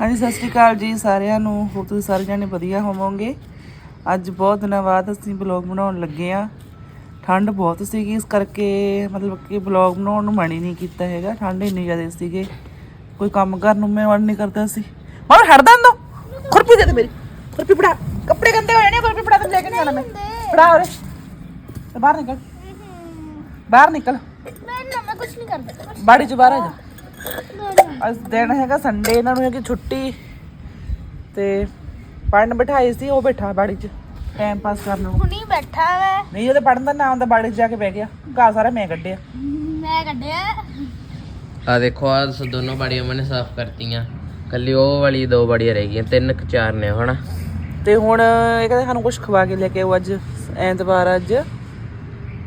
ਹਾਂਜੀ ਸਤਿ ਸ਼੍ਰੀ ਅਕਾਲ ਜੀ ਸਾਰਿਆਂ ਨੂੰ। ਹੋ ਤੁਸੀਂ ਸਾਰੇ ਜਾਣੇ ਵਧੀਆ ਹੋਵੋਗੇ। ਅੱਜ ਬਹੁਤ ਦਿਨਾਂ ਬਾਅਦ ਅਸੀਂ ਬਲੌਗ ਬਣਾਉਣ ਲੱਗੇ ਆ ਠੰਡ ਬਹੁਤ ਸੀਗੀ ਇਸ ਕਰਕੇ ਮਤਲਬ ਕਿ ਬਲੌਗ ਬਣਾਉਣ ਨੂੰ ਮਨ ਹੀ ਨਹੀਂ ਕੀਤਾ ਹੈਗਾ। ਠੰਡ ਇੰਨੀ ਜ਼ਿਆਦਾ ਸੀਗੇ। ਕੋਈ ਕੰਮ ਕਰਨ ਨੂੰ ਮੈਂ ਮਨ ਨਹੀਂ ਕਰਦਾ ਸੀ। ਹੁਣ ਹਟਦਾ ਦੋ ਖੁਰਪੀ ਦੇ ਦੇ ਮੇਰੀ। ਖੁਰਪੀ ਫੜਾ। ਕੱਪੜੇ ਗੰਦੇ ਹੋ ਜਾਣੇ ਖੁਰਪੀ ਫੜਾ ਤੇ ਲੈ ਕੇ ਨਹੀਂ ਜਾਣਾ ਮੈਂ। ਫੜਾ ਉਰੇ। ਤੇ ਬਾਹਰ ਨਿਕਲ। ਬਾਹਰ ਨਿਕਲ। ਮੈਂ ਨਾ ਮੈਂ ਕੁਝ ਨਹੀਂ ਕਰਦਾ। ਬਾੜੀ ਚ ਬਾਹਰ ਆ ਜਾ। ਨਾ ਨਾ ਅੱਜ ਦਿਨ ਹੈਗਾ ਸੰਡੇ ਇਹਨਾਂ ਨੂੰ ਹੈਗੀ ਛੁੱਟੀ ਤੇ ਪੜਨ ਬਿਠਾਈ ਸੀ ਉਹ ਬੈਠਾ ਬਾੜੀ 'ਚ ਟਾਈਮ ਪਾਸ ਕਰਨ ਨੂੰ। ਹੁਣੀ ਬੈਠਾ ਮੈਂ ਨਹੀਂ ਉਹਦੇ ਪੜਨ ਦਾ ਨਾਮ ਤਾਂ ਬਾੜੀ 'ਚ ਜਾ ਕੇ ਬਹਿ ਗਿਆ ਘਾਹ ਸਾਰਾ ਮੈਂ ਕੱਢਿਆ। ਮੈਂ ਕੱਢਿਆ। ਆ ਦੇਖੋ ਆ ਦੋਨੋਂ ਬਾੜੀਆਂ ਮੈਨੇ ਸਾਫ਼ ਕਰਤੀਆਂ। ਕੱਲੀ ਉਹ ਵਾਲੀ ਦੋ ਬਾੜੀਆਂ ਰਹਿ ਗਈਆਂ ਤਿੰਨ ਕੁ ਚਾਰ ਨੇ ਹਨਾ? ਤੇ ਹੁਣ ਇਹ ਕਹਿੰਦੇ ਸਾਨੂੰ ਕੁਝ ਖਵਾ ਕੇ ਲੈ ਕੇ ਆਓ ਅੱਜ ਐਤਵਾਰ ਅੱਜ।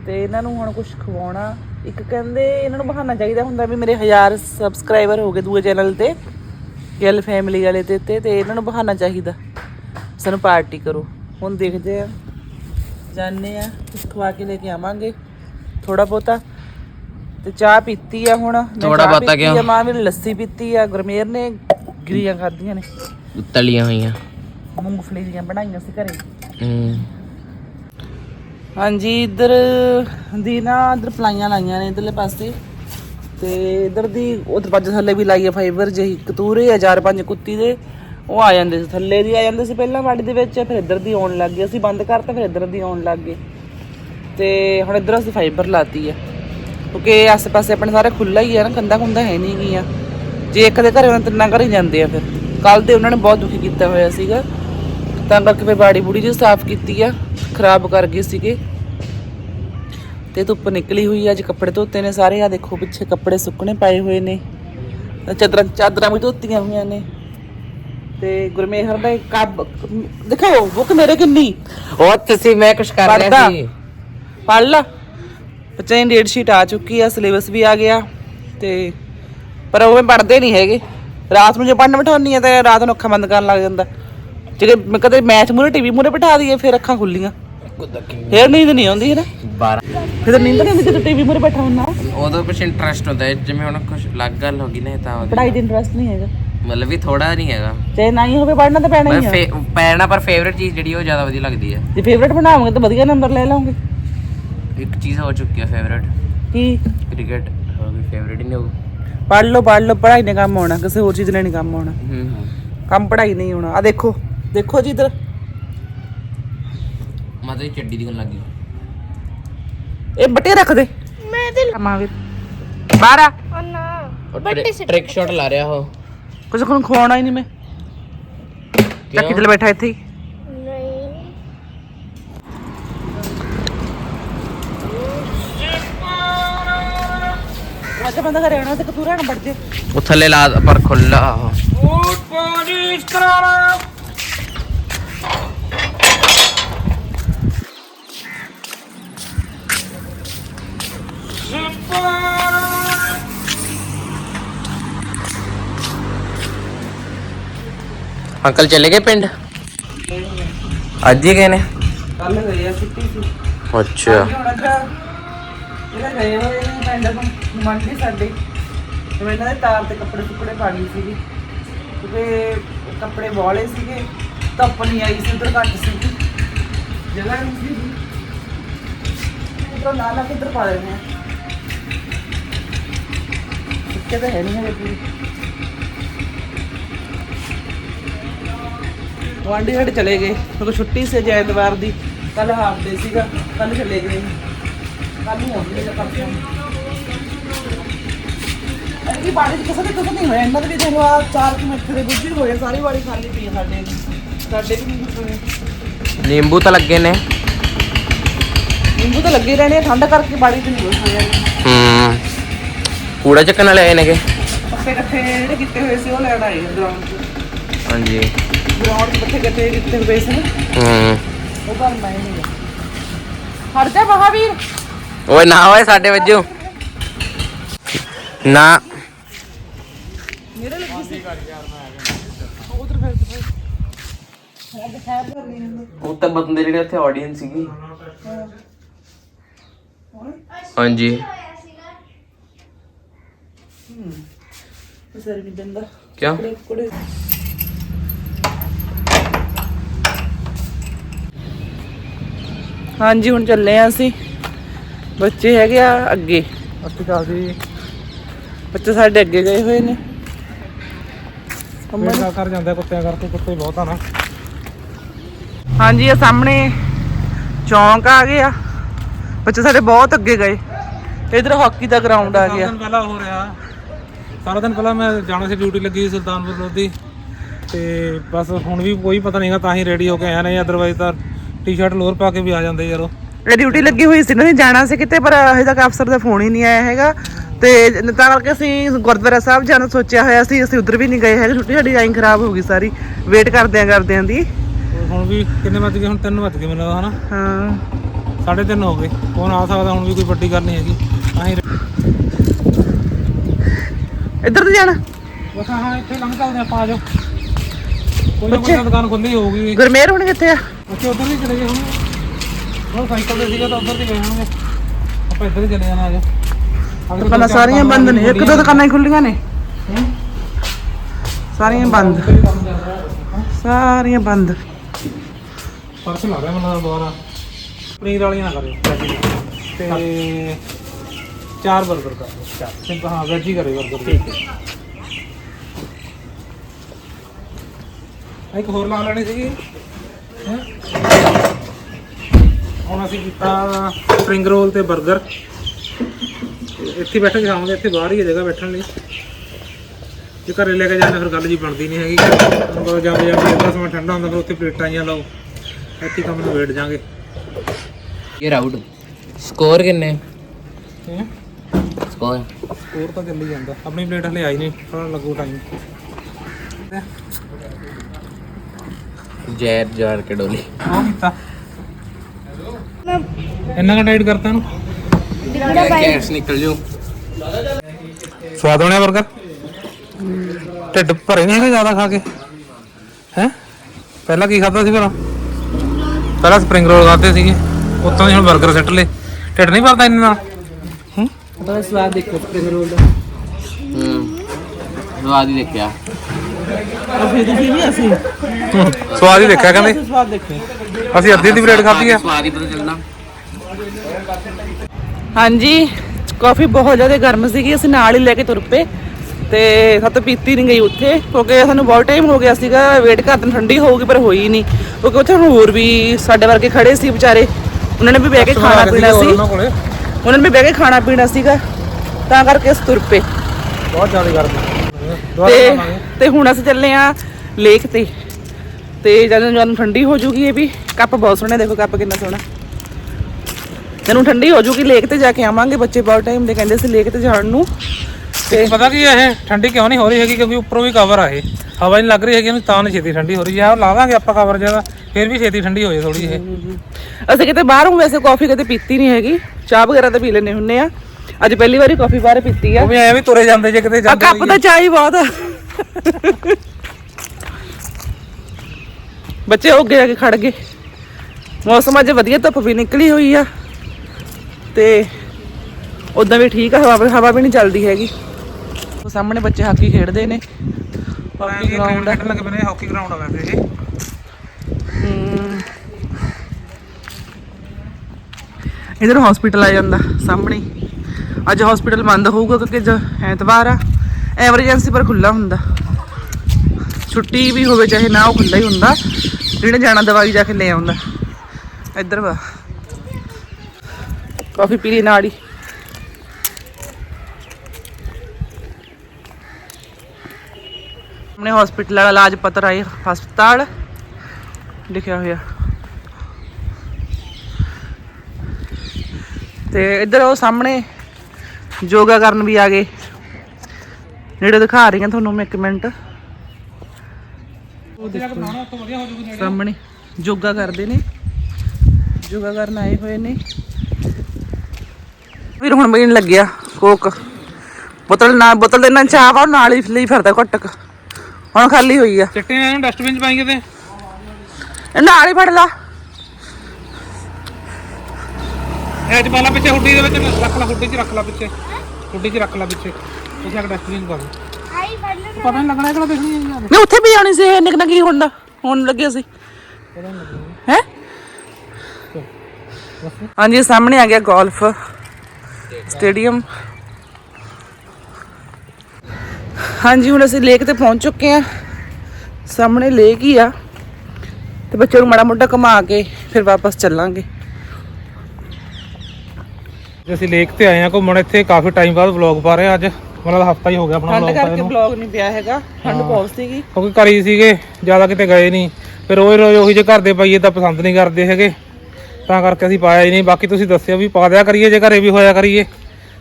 ਤੇ ਇਹਨਾਂ ਨੂੰ ਹੁਣ ਕੁਝ ਖਵਾਉਣਾ। ਇੱਕ ਕਹਿੰਦੇ ਇਹਨਾਂ ਨੂੰ ਬਹਾਨਾ ਚਾਹੀਦਾ ਹੁੰਦਾ ਵੀ ਮੇਰੇ 1000 ਸਬਸਕ੍ਰਾਈਬਰ ਹੋ ਗਏ ਦੂਏ ਚੈਨਲ ਤੇ ਗਿੱਲ ਫੈਮਿਲੀ ਵਾਲੇ ਤੇ ਤੇ ਤੇ ਇਹਨਾਂ ਨੂੰ ਬਹਾਨਾ ਚਾਹੀਦਾ। ਸਾਨੂੰ ਪਾਰਟੀ ਕਰੋ। ਹੁਣ ਦੇਖਦੇ ਆ ਜਾਣੇ ਆ ਕੁਝ ਖਵਾ ਕੇ ਲੈ ਕੇ ਆਵਾਂਗੇ। ਥੋੜਾ ਬਹੁਤਾ। ਤੇ ਚਾਹ ਪੀਤੀ ਆ ਹੁਣ। ਪੀਤੀ ਆ, ਕਿਉਂ? ਮਾਂ ਮੇਰੀ ਲੱਸੀ ਪੀਤੀ ਆ। ਗੁਰਮੇਰ ਨੇ ਗਿਰੀਆਂ ਖਾਧੀਆਂ ਨੇ। ਤਲੀਆਂ ਹੋਈਆਂ। ਮੂੰਗਫਲੀ ਦੀਆਂ ਬਣਾਈਆਂ ਸੀ ਘਰੇ। ਹੂੰ। ਹਾਂਜੀ, ਇੱਧਰ ਦੀ ਨਾ ਇੱਧਰ ਪਲਾਈਆਂ ਲਾਈਆਂ ਨੇ ਇਧਰਲੇ ਪਾਸੇ। ਤੇ ਇੱਧਰ ਦੀ ਉਧਰ ਪੱਜ ਥੱਲੇ ਵੀ ਲਾਈ ਹੈ ਫਾਈਬਰ ਜਿਹੀ ਕਤੂਰੇ ਆ, ਚਾਰ ਪੰਜ ਕੁੱਤੀ ਦੇ। ਉਹ ਆ ਜਾਂਦੇ ਸੀ, ਥੱਲੇ ਦੀ ਆ ਜਾਂਦੇ ਸੀ ਪਹਿਲਾਂ ਵਾੜੀ ਦੇ ਵਿੱਚ, ਫਿਰ ਇੱਧਰ ਦੀ ਆਉਣ ਲੱਗ ਗਈ ਅਸੀਂ ਬੰਦ ਕਰਤਾ, ਫਿਰ ਇੱਧਰ ਦੀ ਆਉਣ ਲੱਗ ਗਏ। ਤੇ ਹੁਣ ਇੱਧਰ ਅਸੀਂ ਫਾਈਬਰ ਲਾਤੀ ਹੈ ਕਿਉਂਕਿ ਆਸੇ-ਪਾਸੇ ਆਪਣੇ ਸਾਰੇ ਖੁੱਲਾ ਹੀ ਆ ਨਾ ਕੰਦਾ ਕੁੰਦਾ ਹੈ ਨਹੀਂ ਗੀਆਂ। ਜੇ ਇੱਕ ਦੇ ਘਰੇ ਉਹਨਾਂ ਤਿੰਨਾਂ ਘਰ ਹੀ ਜਾਂਦੇ ਆ ਫਿਰ। ਕੱਲ ਤੇ ਉਹਨਾਂ ਨੇ ਬਹੁਤ ਦੁਖੀ ਕੀਤਾ ਹੋਇਆ ਸੀਗਾ। ਤਾਂ ਕਰਕੇ ਫਿਰ ਬਾੜੀ ਬੁੜੀ ਜੀ ਸਾਫ਼ ਕੀਤੀ ਆ। ਖਰਾਬ ਕਰ ਗਏ ਸੀਗੇ। ਤੇ ਧੁੱਪ ਨਿਕਲੀ ਹੋਈ ਅੱਜ ਕੱਪੜੇ ਧੋਤੇ ਨੇ ਸਾਰੇ। ਆ ਦੇਖੋ ਪਿੱਛੇ ਕੱਪੜੇ ਸੁੱਕਣੇ ਪਏ ਹੋਏ ਨੇ। ਚਾਦਰਾਂ ਚਾਦਰਾਂ ਵੀ ਧੋਤੀਆਂ ਹੋਈਆਂ ਨੇ। ਤੇ ਗੁਰਮੇਹਰ ਦਾ ਕੱਬ ਦਿਖਾਓ ਬੁੱਕ ਮੇਰੇ ਕਿੰਨੀ? ਉਹ ਤੁਸੀਂ ਮੈਂ ਕੁਛ ਕਰ। ਰਿਹਾ ਸੀ। ਪੜ੍ਹ ਲਾ। ਬੱਚੇ ਦੀ ਡੇਟ ਸ਼ੀਟ ਆ ਚੁੱਕੀ ਆ ਸਿਲੇਬਸ ਵੀ ਆ ਗਿਆ। ਤੇ ਪਰ ਉਹ ਮੈਂ ਪੜ੍ਹਦੇ ਨਹੀਂ ਹੈਗੇ। ਰਾਤ ਨੂੰ ਜੇ ਪੜ੍ਹਨ ਬਿਠਾਉਣੀ ਆ ਤੇ ਰਾਤ ਨੂੰ ਅੱਖਾਂ ਬੰਦ ਕਰਨ ਲੱਗ ਜਾਂਦਾ। ਜੇ ਮੈਂ ਕਦੇ ਮੈਚ ਮੂਰੇ ਟੀਵੀ ਮੂਰੇ ਬਿਠਾ ਦਈਏ ਫਿਰ ਅੱਖਾਂ ਖੁੱਲੀਆਂ ਫੇਰ ਨੀਂਦ ਨਹੀਂ ਆਉਂਦੀ ਹੈ ਨਾ 12 ਫਿਰ ਨੀਂਦ ਨਹੀਂ ਆਉਂਦੀ ਜਦੋਂ ਟੀਵੀ ਮੂਰੇ ਬੈਠਾ ਹੁੰਨਾ ਉਦੋਂ ਕੁਛ ਇੰਟਰਸਟ ਹੁੰਦਾ ਹੈ ਜਿਵੇਂ ਹੁਣ ਕੁਛ ਲੱਗ ਗੱਲ ਹੋ ਗਈ ਨਾ ਤਾਂ ਉਹਦੀ- ਪੜ੍ਹਾਈ 'ਚ ਇੰਟਰਸਟ ਨਹੀਂ ਹੈਗਾ। ਮਤਲਬ ਵੀ ਥੋੜਾ ਨਹੀਂ ਹੈਗਾ। ਚਾਹੇ ਨਾ ਹੀ ਹੋਵੇ ਪੜ੍ਹਨਾ ਤਾਂ ਪੈਣਾ ਪਰ ਹੀ ਆ। ਫੇ- ਪੈਣਾ ਪਰ ਫੇਵਰਿਟ ਚੀਜ਼ ਜਿਹੜੀ ਉਹ ਜ਼ਿਆਦਾ ਵਧੀਆ ਲੱਗਦੀ ਹੈ ਜੇ ਫੇਵਰੇਟ ਬਣਾਵਾਂਗੇ ਤਾਂ ਵਧੀਆ ਨੰਬਰ ਲੈ ਲਵਾਂਗੇ ਇੱਕ ਚੀਜ਼ ਹੋ ਚੁੱਕੀ ਹੈ ਫੇਵਰਿਟ ਕੀ? ਕ੍ਰਿਕਟ ਕੋਈ ਫੇਵਰਿਟ ਹੀ ਨਹੀਂ ਹੋਊ। ਪੜ੍ਹ ਲਓ ਪੜ੍ਹ ਲਓ ਪੜ੍ਹਾਈ ਨੇ ਕੰਮ ਆਉਣਾ ਕਿਸੇ ਹੋਰ ਚੀਜ਼ ਨੇ ਨਹੀਂ ਕੰਮ ਆਉਣਾ। ਹੂੰ ਹੂੰ। ਕੰਮ ਪੜ੍ਹਾਈ ਨਹੀਂ ਹੋਣਾ। ਆ ਦੇਖੋ ਦੇਖੋ ਜੀ ਇਧਰ। ਮਾਤਾ ਦੀ ਚੱਡੀ ਦੀ ਗੱਲ ਲੱਗੀ ਇਹ ਬੱਟੇ ਰੱਖ ਦੇ। ਮੈਂ ਤੇ ਮਾਵੇ ਬਾਹਰ ਆ। ਉਹ ਨਾ। ਉਹ ਬੱਟੇ ਸਿੱਟ ਟ੍ਰਿਕ ਸ਼ਾਟ ਲਾ ਰਿਹਾ ਉਹ। ਕੁਝ ਕੋਣ ਖਵਾਉਣਾ ਹੀ ਨਹੀਂ ਮੈਂ। ਚੱਕੀ ਤੇ ਬੈਠਾ ਇੱਥੇ ਹੀ। ਨਹੀਂ। ਅੱਜ ਬੰਦਾ ਘਰੇ ਆਉਣਾ ਤੇ ਕਤੂਰਾ ਨਾ ਵੜ ਜੇ। ਉਹ ਥੱਲੇ ਲਾ ਪਰ ਖੁੱਲਾ ਅੰਕਲ ਚਲੇ ਗਏ ਪਿੰਡ? ਅੱਜ ਹੀ ਗਏ ਨੇ। ਕੱਲ ਗਏ ਆ ਛੁੱਟੀ ਸੀ। ਅੱਛਾ। ਹੁਣ ਅੱਜ ਇਹਦਾ ਗਏ ਹੋਏ ਨੇ ਪਿੰਡ ਤੋਂ ਮੰਡੀ ਸਾਡੇ। ਤੇ ਮੈਂ ਇਹਨਾਂ ਦੇ ਤਾਰ ਤੇ ਕੱਪੜੇ ਟੁਕੜੇ ਪਾ ਸੀਗੀ। ਕਿਉਂਕਿ ਕੱਪੜੇ ਵਾਲੇ ਸੀਗੇ ਧੁੱਪ ਨਹੀਂ ਆਈ ਸੀ ਉਧਰ ਘੱਟ ਸੀਗੀ ਜਗ੍ਹਾ ਨਹੀਂ ਸੀ। ਉਧਰ ਲਾ ਲਾ ਕੇ ਇੱਧਰ ਪਾ ਲੈਣੇ ਆ। ਤਾਂ ਹੈ ਨਹੀਂ ਹੈਗੇ ਪੂਰੀ ਗੁਆਂਢੀ ਸਾਡੇ ਚਲੇ ਗਏ। ਕਿਉਂਕਿ ਛੁੱਟੀ ਸੀ ਅੱਜ ਐਤਵਾਰ ਦੀ। ਕੱਲ ਹਾਫ ਡੇ ਸੀਗਾ। ਕੱਲ ਚਲੇ ਗਏ। ਕੱਲ ਨੂੰ ਆਉਣਗੇ ਜਾਂ ਪਰਸੋਂ। ਅਰੇ ਬਾੜੀ ਚ ਕਿਸੇ ਦੇ ਕਿਸੇ ਨਹੀਂ ਹੋਇਆ। ਇਹਨਾਂ ਦੇ ਵੀ ਦੇਖੋ ਆ ਚਾਰ ਕਿ ਮਿੱਠੇ ਦੇ ਬੁੱਝੀ ਹੋਏ ਸਾਰੀ ਵਾਰੀ ਖਾਲੀ ਪਈ ਆ ਸਾਡੇ। ਸਾਡੇ ਵੀ ਨਹੀਂ ਹੋਏ। ਨਿੰਬੂ ਤਾਂ ਲੱਗੇ ਨੇ। ਨਿੰਬੂ ਤਾਂ ਲੱਗੇ ਰਹਿਣੇ ਠੰਡ ਕਰਕੇ ਬਾੜੀ ਚ ਨਹੀਂ ਹੋਇਆ ਹੂੰ। ਕੂੜਾ ਚੱਕਣ ਵਾਲੇ ਆਏ ਨੇਗੇ? ਪੱਕੇ ਇਕੱਠੇ ਜਿਹੜੇ ਕੀਤੇ ਹੋਏ ਸੀ ਉਹ ਲੈਣ ਆਏ ਗਰਾਊਂਡ ਹਾਂਜੀ। ਗਰਾਊਂਡ ਪੱਕੇ ਇਕੱਠੇ ਕੀਤੇ ਹੋਏ ਸੀ ਨਾ। ਹੂੰ। ਉਹ ਘਰ ਮੈਂ ਨਹੀਂ ਹਟ ਜਾ ਮਹਾਵੀਰ। ਓਏ ਨਾ ਓਏ ਸਾਡੇ ਵੱਜੋ। ਨਾ। ਮੇਰੇ ਲੱਗੀ ਸੀ। ਉਧਰ ਫਿਰ ਫਿਰ ਖੈਰ ਕਰ ਲਈ ਇਹਨੂੰ ਉਹ ਤਾਂ ਬੰਦੇ ਜਿਹੜੇ ਉੱਥੇ ਆਡੀਅנס ਸੀਗੀ। ਹਾਂਜੀ। ਹਾਂਜੀ ਹੁਣ ਚੱਲੇ ਆ ਅਸੀਂ। ਬੱਚੇ ਹੈਗੇ ਆ ਅੱਗੇ। ਅਸੀਂ ਕਾਫੀ ਬੱਚੇ ਸਾਡੇ ਅੱਗੇ ਗਏ ਹੋਏ ਨੇ। ਅੰਮਾ ਕਰ ਜਾਂਦਾ ਕੁੱਤਿਆਂ ਕਰਕੇ ਕੁੱਤੇ ਬਹੁਤ ਆ ਨਾ। ਹਾਂਜੀ ਆ ਸਾਹਮਣੇ ਚੌਂਕ ਆ ਗਿਆ ਬੱਚੇ ਸਾਡੇ ਬਹੁਤ ਅੱਗੇ ਗਏ। ਇਧਰ ਹਾਕੀ ਦਾ ਗਰਾਊਂਡ ਆ ਗਿਆ। ਪਹਿਲਾਂ ਹੋ ਰਿਹਾ। ਸਾਰਾ ਦਿਨ ਪਹਿਲਾਂ ਮੈਂ ਜਾਣਾ ਸੀ ਡਿਊਟੀ ਲੱਗੀ ਸੀ ਸੁਲਤਾਨਪੁਰ ਲੋਧੀ ਤੇ ਬਸ ਹੁਣ ਵੀ ਕੋਈ ਪਤਾ ਨਹੀਂਗਾ ਤਾਂ ਹੀ ਰੈਡੀ ਹੋ ਕੇ ਆਇਆ ਨਹੀਂ ਅਦਰਵਾਈਜ਼ ਤਾਂ ਟੀ-ਸ਼ਰਟ ਲੋਅਰ ਪਾ ਕੇ ਵੀ ਆ ਜਾਂਦੇ ਯਾਰੋ। ਇਹ ਡਿਊਟੀ ਲੱਗੀ ਹੋਈ ਸੀ ਨਾ ਅਸੀਂ ਜਾਣਾ ਸੀ ਕਿਤੇ ਪਰ ਹਜੇ ਤੱਕ ਅਫਸਰ ਦਾ ਫੋਨ ਹੀ ਨਹੀਂ ਆਇਆ ਹੈਗਾ। ਤੇ ਤਾਂ ਕਰਕੇ ਅਸੀਂ ਗੁਰਦੁਆਰਾ ਸਾਹਿਬ ਜਾਣਾ ਸੋਚਿਆ ਹੋਇਆ ਸੀ ਅਸੀਂ ਉਧਰ ਵੀ ਨਹੀਂ ਗਏ ਹੈਗੇ ਛੁੱਟੀ ਸਾਡੀ ਆਈ ਖਰਾਬ ਹੋ ਗਈ ਸਾਰੀ ਵੇਟ ਕਰਦਿਆਂ ਕਰਦਿਆਂ ਦੀ। ਹੁਣ ਵੀ ਕਿੰਨੇ ਵੱਜ ਗਏ ਹੁਣ 3 ਵੱਜ ਗਏ ਮੈਨੂੰ ਲੱਗਦਾ ਹਨਾ? ਹਾਂ। ਸਾਢੇ ਤਿੰਨ ਹੋ ਗਏ ਕੌਣ ਆ ਸਕਦਾ ਹੁਣ ਵੀ ਕੋਈ ਵੱਡੀ ਗੱਲ ਨਹੀਂ ਹੈਗੀ ਤਾਂ ਹੀ ਇੱਧਰ ਤੇ ਜਾਣਾ। ਬਸ ਹਾਂ ਇੱਥੇ ਲੰਘ ਚੱਲਦੇ ਆਪਾਂ ਆ ਜਾਓ। ਕੋਈ ਨਾ ਕੋਈ ਤਾਂ ਦੁਕਾਨ ਖੁੱਲੀ ਹੋਊਗੀ ਗੁਰਮੇਰ ਹੁਣ ਕਿੱਥੇ ਆ। ਅੱਛਾ ਉਧਰ ਵੀ ਚਲੇ ਗਏ ਹੁਣ ਉਹ ਸਾਈਕਲ ਤੇ ਸੀਗਾ ਤਾਂ ਉਧਰ ਦੀ ਗਏ ਹੋਣਗੇ। ਆਪਾਂ ਇੱਧਰ ਹੀ ਚਲੇ ਜਾਣਾ ਆ ਜਾਓ। ਦੁਕਾਨਾਂ ਸਾਰੀਆਂ ਬੰਦ ਨੇ। ਇੱਕ ਦੋ ਦੁਕਾਨਾਂ ਹੀ ਖੁੱਲੀਆਂ ਨੇ। ਸਾਰੀਆਂ ਬੰਦ। ਸਾਰੀਆਂ ਬੰਦ। ਪਰਸ ਲਾ ਰਿਹਾ ਮੈਨੂੰ ਦੁਬਾਰਾ। ਪਨੀਰ ਵਾਲੀਆਂ ਨਾ ਕਰਿਓ। ਤੇ ਚਾਰ ਬਰਗਰ कर दो चार सिंपल हाँ ਕਰੇ ਬਰਗਰ। ਠੀਕ ਹੈ। ਇੱਕ ਹੋਰ ਲਾ ਲੈਣੀ ਸੀਗੀ। ਹੈਂ? ਹੁਣ ਅਸੀਂ ਕੀਤਾ ਸਪਰਿੰਗ ਰੋਲ ਤੇ 버ਗਰ ਇੱਥੇ ਬੈਠੇ ਕੇ ਇੱਥੇ ਬਾਹਰ ਹੀ ਹੈ ਜਗ੍ਹਾ ਬੈਠਣ ਲਈ। ਜੇ ਘਰੇ ਲੈ ਕੇ ਜਾਂਦੇ ਫਿਰ ਗੱਲ ਜੀ ਬਣਦੀ ਨਹੀਂ ਹੈਗੀ। ਤੁਹਾਨੂੰ ਜਾਂਦੇ ਜਾਂਦੇ ਇੱਦਾਂ ਸਮਾਂ ਠੰਡਾ ਹੁੰਦਾ ਫਿਰ ਉੱਥੇ ਪਲੇਟਾਂ ਜਾਂ ਲਾਓ। ਇੱਥੇ ਕੰਮ ਨੂੰ ਵੇਟ ਜਾਾਂਗੇ। ਇਹ ਰਾਊਡ ਸਕੋਰ ਕਿੰਨੇ? ਹੈਂ? ਸਕੋਰ ਹੋਰ ਤਾਂ ਚੱਲੀ ਜਾਂਦਾ। ਆਪਣੀ ਪਲੇਟ ਹਲੇ ਆਈ ਨਹੀਂ ਥੋੜਾ ਲੱਗੂ ਟਾਈਮ ਜ਼ਹਿਰ ਜਾਰ ਕੇ ਡੋਲੀ ਉਹ ਕੀਤਾ। ਇੰਨਾ ਕੁ ਡਾਈਟ ਕਰਤਾ ਨੂੰ ਗੈਸ ਨਿਕਲ ਜੂ ਸਵਾਦ ਬਣਿਆ 버ਗਰ ਢਿੱਡ ਭਰੇ ਨਹੀਂ ਹੈਗਾ ਜ਼ਿਆਦਾ ਖਾ ਕੇ। ਹੈ? ਪਹਿਲਾਂ ਕੀ ਖਾਦਾ ਸੀ ਫਿਰ ਪਹਿਲਾਂ ਸਪਰਿੰਗ ਰੋਲ ਖਾਦੇ ਸੀਗੇ। ਉੱਤੋਂ ਦੀ ਹੁਣ 버ਗਰ ਸੱਟ ਲਏ। ਢਿੱਡ ਨਹੀਂ ਭਰਦਾ ਇੰਨੇ ਨਾਲ। ਸਵਾਦ ਦੇਖੋ ਸਪਰਿੰਗ ਰੋਲ ਦਾ। ਹੂੰ। ਸਵਾਦ ਹੀ ਦੇਖਿਆ। ਅਸੀਂ ਤੁਸੀਂ ਵੀ ਅਸੀਂ। ਸਵਾਦ ਹੀ ਦੇਖਿਆ ਕਹਿੰਦੇ। ਸਵਾਦ ਦੇਖੇ। ਅਸੀਂ ਅੱਧੀ ਦੀ ਪਲੇਟ ਖਾਧੀ ਆ। ਸਵਾਦ ਹੀ ਪਤਾ ਚੱਲਦਾ। ਹਾਂਜੀ ਕਾਫੀ ਬਹੁਤ ਜ਼ਿਆਦਾ ਗਰਮ ਸੀਗੀ ਅਸੀਂ ਨਾਲ ਹੀ ਲੈ ਕੇ ਤੁਰ ਪਏ। ਤੇ ਸਤ ਪੀਤੀ ਨਹੀਂ ਗਈ ਉੱਥੇ ਕਿਉਂਕਿ ਸਾਨੂੰ ਬਹੁਤ ਟਾਈਮ ਹੋ ਗਿਆ ਸੀਗਾ ਵੇਟ ਕਰਦੇ ਨੂੰ ਠੰਡੀ ਹੋਊਗੀ ਪਰ ਹੋਈ ਨਹੀਂ ਕਿਉਂਕਿ ਉੱਥੇ ਹੋਰ ਵੀ ਸਾਡੇ ਵਰਗੇ ਖੜੇ ਸੀ ਵਿਚਾਰੇ ਉਹਨਾਂ ਨੇ ਵੀ ਬਹਿ ਕੇ ਖਾਣਾ ਪੀਣਾ ਸੀ ਉਹਨਾਂ ਨੇ ਵੀ ਬਹਿ ਕੇ ਖਾਣਾ ਪੀਣਾ ਸੀਗਾ ਤਾਂ ਕਰਕੇ ਅਸੀਂ ਤੁਰ ਪਏ। ਬਹੁਤ ਜ਼ਿਆਦਾ ਗਰਮ ਹੈ ਤੇ ਤੇ ਹੁਣ ਅਸੀਂ ਚੱਲੇ ਆ ਲੇਕ ਤੇ। ਤੇ ਜਦੋਂ ਜਦੋਂ ਠੰਡੀ ਹੋ ਜੂਗੀ ਇਹ ਵੀ ਕੱਪ ਬਹੁਤ ਸੋਹਣਾ ਦੇਖੋ ਕੱਪ ਕਿੰਨਾ ਸੋਹਣਾ। ਜਦੋਂ ਠੰਡੀ ਹੋ ਜੂਗੀ ਲੇਕ ਤੇ ਜਾ ਕੇ ਆਵਾਂਗੇ ਬੱਚੇ ਬਹੁਤ ਟਾਈਮ ਦੇ ਕਹਿੰਦੇ ਸੀ ਲੇਕ ਤੇ ਜਾਣ ਨੂੰ। ਤੇ ਪਤਾ ਕੀ ਇਹ ਠੰਡੀ ਕਿਉਂ ਨਹੀਂ ਹੋ ਰਹੀ ਹੈਗੀ ਕਿਉਂਕਿ ਉੱਪਰੋਂ ਵੀ ਕਵਰ ਆ ਇਹ। ਹਵਾ ਨਹੀਂ ਲੱਗ ਰਹੀ ਹੈਗੀ ਇਹਨੂੰ ਤਾਂ ਨਹੀਂ ਛੇਤੀ ਠੰਡੀ ਹੋ ਰਹੀ। ਹੈ ਉਹ ਲਾ ਦਾਂਗੇ ਆਪਾਂ ਕਵਰ ਜ਼ਿਆਦਾ। ਫਿਰ ਵੀ ਛੇਤੀ ਠੰਡੀ ਹੋ ਜਾਏ ਥੋੜੀ ਇਹ ਅਸੀਂ ਕਿਤੇ ਬਾਹਰੋਂ ਵੈਸੇ ਕਾਫੀ ਕਦੇ ਪੀਤੀ ਨਹੀਂ ਹੈਗੀ। ਚਾਹ ਵਗੈਰਾ ਤਾਂ ਪੀ ਲੈਨੇ ਹੁੰਨੇ ਆ। ਅੱਜ ਪਹਿਲੀ ਵਾਰੀ ਕਾਫੀ ਬਾਹਰ ਪੀਤੀ ਆ। ਉਹ ਵੀ ਐ ਵੀ ਤੁਰੇ ਜਾਂਦੇ ਜੇ ਕਿਤੇ ਆ ਜਾਂਦੇ ਕੱਪ ਤਾਂ ਚਾਹ ਹੀ ਬਹੁਤ ਆ। ਬੱਚੇ ਹੋ ਗਏ ਆ ਕੇ ਖੜ ਗਏ। ਮੌਸਮ ਅੱਜ ਵਧੀਆ ਧੁੱਪ ਵੀ ਨਿਕਲੀ ਹੋਈ ਆ। ਤੇ ਉਦਾਂ ਵੀ ਠੀਕ ਆ ਹਵਾ ਵੀ- ਹਵਾ ਵੀ ਨਹੀਂ ਚੱਲਦੀ ਹੈਗੀ। ਉਹ ਸਾਹਮਣੇ ਬੱਚੇ ਹਾਕੀ ਖੇਡਦੇ ਨੇ। ਹਾਕੀ ਗਰਾਊਂਡ ਆ। ਕੱਢਣ ਲੱਗੇ ਪਏ ਨੇ ਹਾਕੀ ਗਰਾਊਂਡ ਆ ਵੈਸੇ ਇਹ। ਇਧਰ ਹਸਪੀਟਲ ਆ ਜਾਂਦਾ, ਸਾਹਮਣੇ। ਅੱਜ ਹਸਪੀਟਲ ਬੰਦ ਹੋਊਗਾ ਕਿਉਂਕਿ ਜ- ਐਤਵਾਰ ਆ। ਐਮਰਜੈਂਸੀ ਪਰ ਖੁੱਲਾ ਹੁੰਦਾ। ਛੁੱਟੀ ਵੀ ਹੋਵੇ ਚਾਹੇ ਨਾ ਉਹ ਖੁੱਲਾ ਹੀ ਹੁੰਦਾ। ਜਿਹੜੇ ਜਾਣਾ ਦਵਾਈ ਜਾ ਕੇ ਲੈ ਆਉਂਦਾ। ਇੱਧਰ ਵਾ। ਕਾਫੀ ਪੀ ਲਈ ਨਾਲ ਹੀ। ਆਪਣੇ ਹਸਪੀਟਲ ਵਾਲਾ ਇਲਾਜ ਪੱਤਰ ਆਏ, ਹਸਪਤਾਲ। ਲਿਖਿਆ ਹੋਇਆ। ਤੇ ਇੱਧਰ ਉਹ ਸਾਹਮਣੇ ਯੋਗਾ ਕਰਨ ਵੀ ਆ ਗਏ। ਨੇੜੇ ਦਿਖਾ ਰਹੀ ਹਾਂ ਤੁਹਾਨੂੰ ਮੈਂ ਇੱਕ ਮਿੰਟ। ਸਾਹਮਣੇ ਯੋਗਾ ਕਰਦੇ ਨੇ। ਯੋਗਾ ਕਰਨ ਆਏ ਹੋਏ ਨੇ। ਵੀਰ ਹੁਣ ਪੀਣ ਲੱਗਿਆ ਕੋਕ। ਬੋਤਲ ਨਾ, ਬੋਤਲ ਦੇ ਨਾਲ ਚਾਹ ਵਾ ਨਾਲ ਹੀ, ਲਈ ਫਿਰਦਾ ਘਟਕ ਹੁਣ ਖਾਲੀ ਹੋਈ ਆ। ਚਿੱਟੇ ਇਹਨੂੰ ਡਸਟਬਿਨ ਚ ਪਾਏਂਗੇ ਤੇ ਨਾਲ ਹੀ ਫੜ ਲਾ। ਇਹ ਚ ਪਾ ਲਾ ਪਿੱਛੇ ਹੁੱਡੀ ਦੇ ਵਿੱਚ ਰੱਖ ਲਾ ਹੁੱਡੀ ਚ ਰੱਖ ਲਾ ਪਿੱਛੇ। ਹੁੱਡੀ ਚ ਰੱਖ ਲਾ ਪਿੱਛੇ। ਪਿੱਛੇ ਇੱਕ ਡਸਟਬਿਨ ਪਾ ਦੇ ਆਈ ਫੜ ਲੈ ਪਤਾ ਨਹੀਂ ਲੱਗਣਾ ਇਹਦਾ ਦੇਖਣੀ ਹੈ ਯਾਰ। ਨਹੀਂ ਉੱਥੇ ਵੀ ਆਉਣੀ ਸੀ ਇਹ ਨਿਕ ਨਾ ਕੀ ਹੁੰਦਾ ਹੁਣ ਲੱਗੇ ਸੀ। ਹੈ? ਹਾਂਜੀ ਸਾਹਮਣੇ ਆ ਗਿਆ ਗੋਲਫ ਸਟੇਡੀਅਮ। ਹਾਂਜੀ ਹੁਣ ਅਸੀਂ ਲੇਕ ਤੇ ਪਹੁੰਚ ਚੁੱਕੇ ਆ ਸਾਹਮਣੇ ਲੇਕ ਹੀ ਆ। ਤੇ ਬੱਚੇ ਨੂੰ ਮਾੜਾ ਮੋਟਾ ਘੁਮਾ ਕੇ ਫਿਰ ਵਾਪਸ ਚੱਲਾਂਗੇ। ਅਸੀਂ ਲੇਕ ਤੇ ਆਏ ਆ ਘੁੰਮਣ ਇੱਥੇ ਕਾਫੀ ਟਾਈਮ ਬਾਅਦ ਵਲੌਗ ਪਾ ਰਹੇ ਆ ਅੱਜ। ਮਤਲਬ ਹਫਤਾ ਹੀ ਹੋ ਗਿਆ ਆਪਣਾ ਵਲੌਗ ਕਰਕੇ ਵਲੌਗ ਨਹੀਂ ਪਿਆ ਹੈਗਾ ਠੰਡ ਬਹੁਤ ਸੀਗੀ। ਕਿਉਂਕਿ ਘਰ ਸੀਗੇ ਜ਼ਿਆਦਾ ਕਿਤੇ ਗਏ ਨਹੀਂ। ਫਿਰ ਰੋਜ਼ ਰੋਜ਼ ਉਹੀ ਜੇ ਘਰ ਦੇ ਪਾਈਏ ਤਾਂ ਪਸੰਦ ਨਹੀਂ ਕਰਦੇ ਹੈਗੇ। ਤਾਂ ਕਰਕੇ ਅਸੀਂ ਪਾਇਆ ਹੀ ਨਹੀਂ। ਬਾਕੀ ਤੁਸੀਂ ਦੱਸਿਓ ਵੀ ਪਾ ਦਿਆ ਕਰੀਏ ਜੇ ਘਰੇ ਵੀ ਹੋਇਆ ਕਰੀਏ।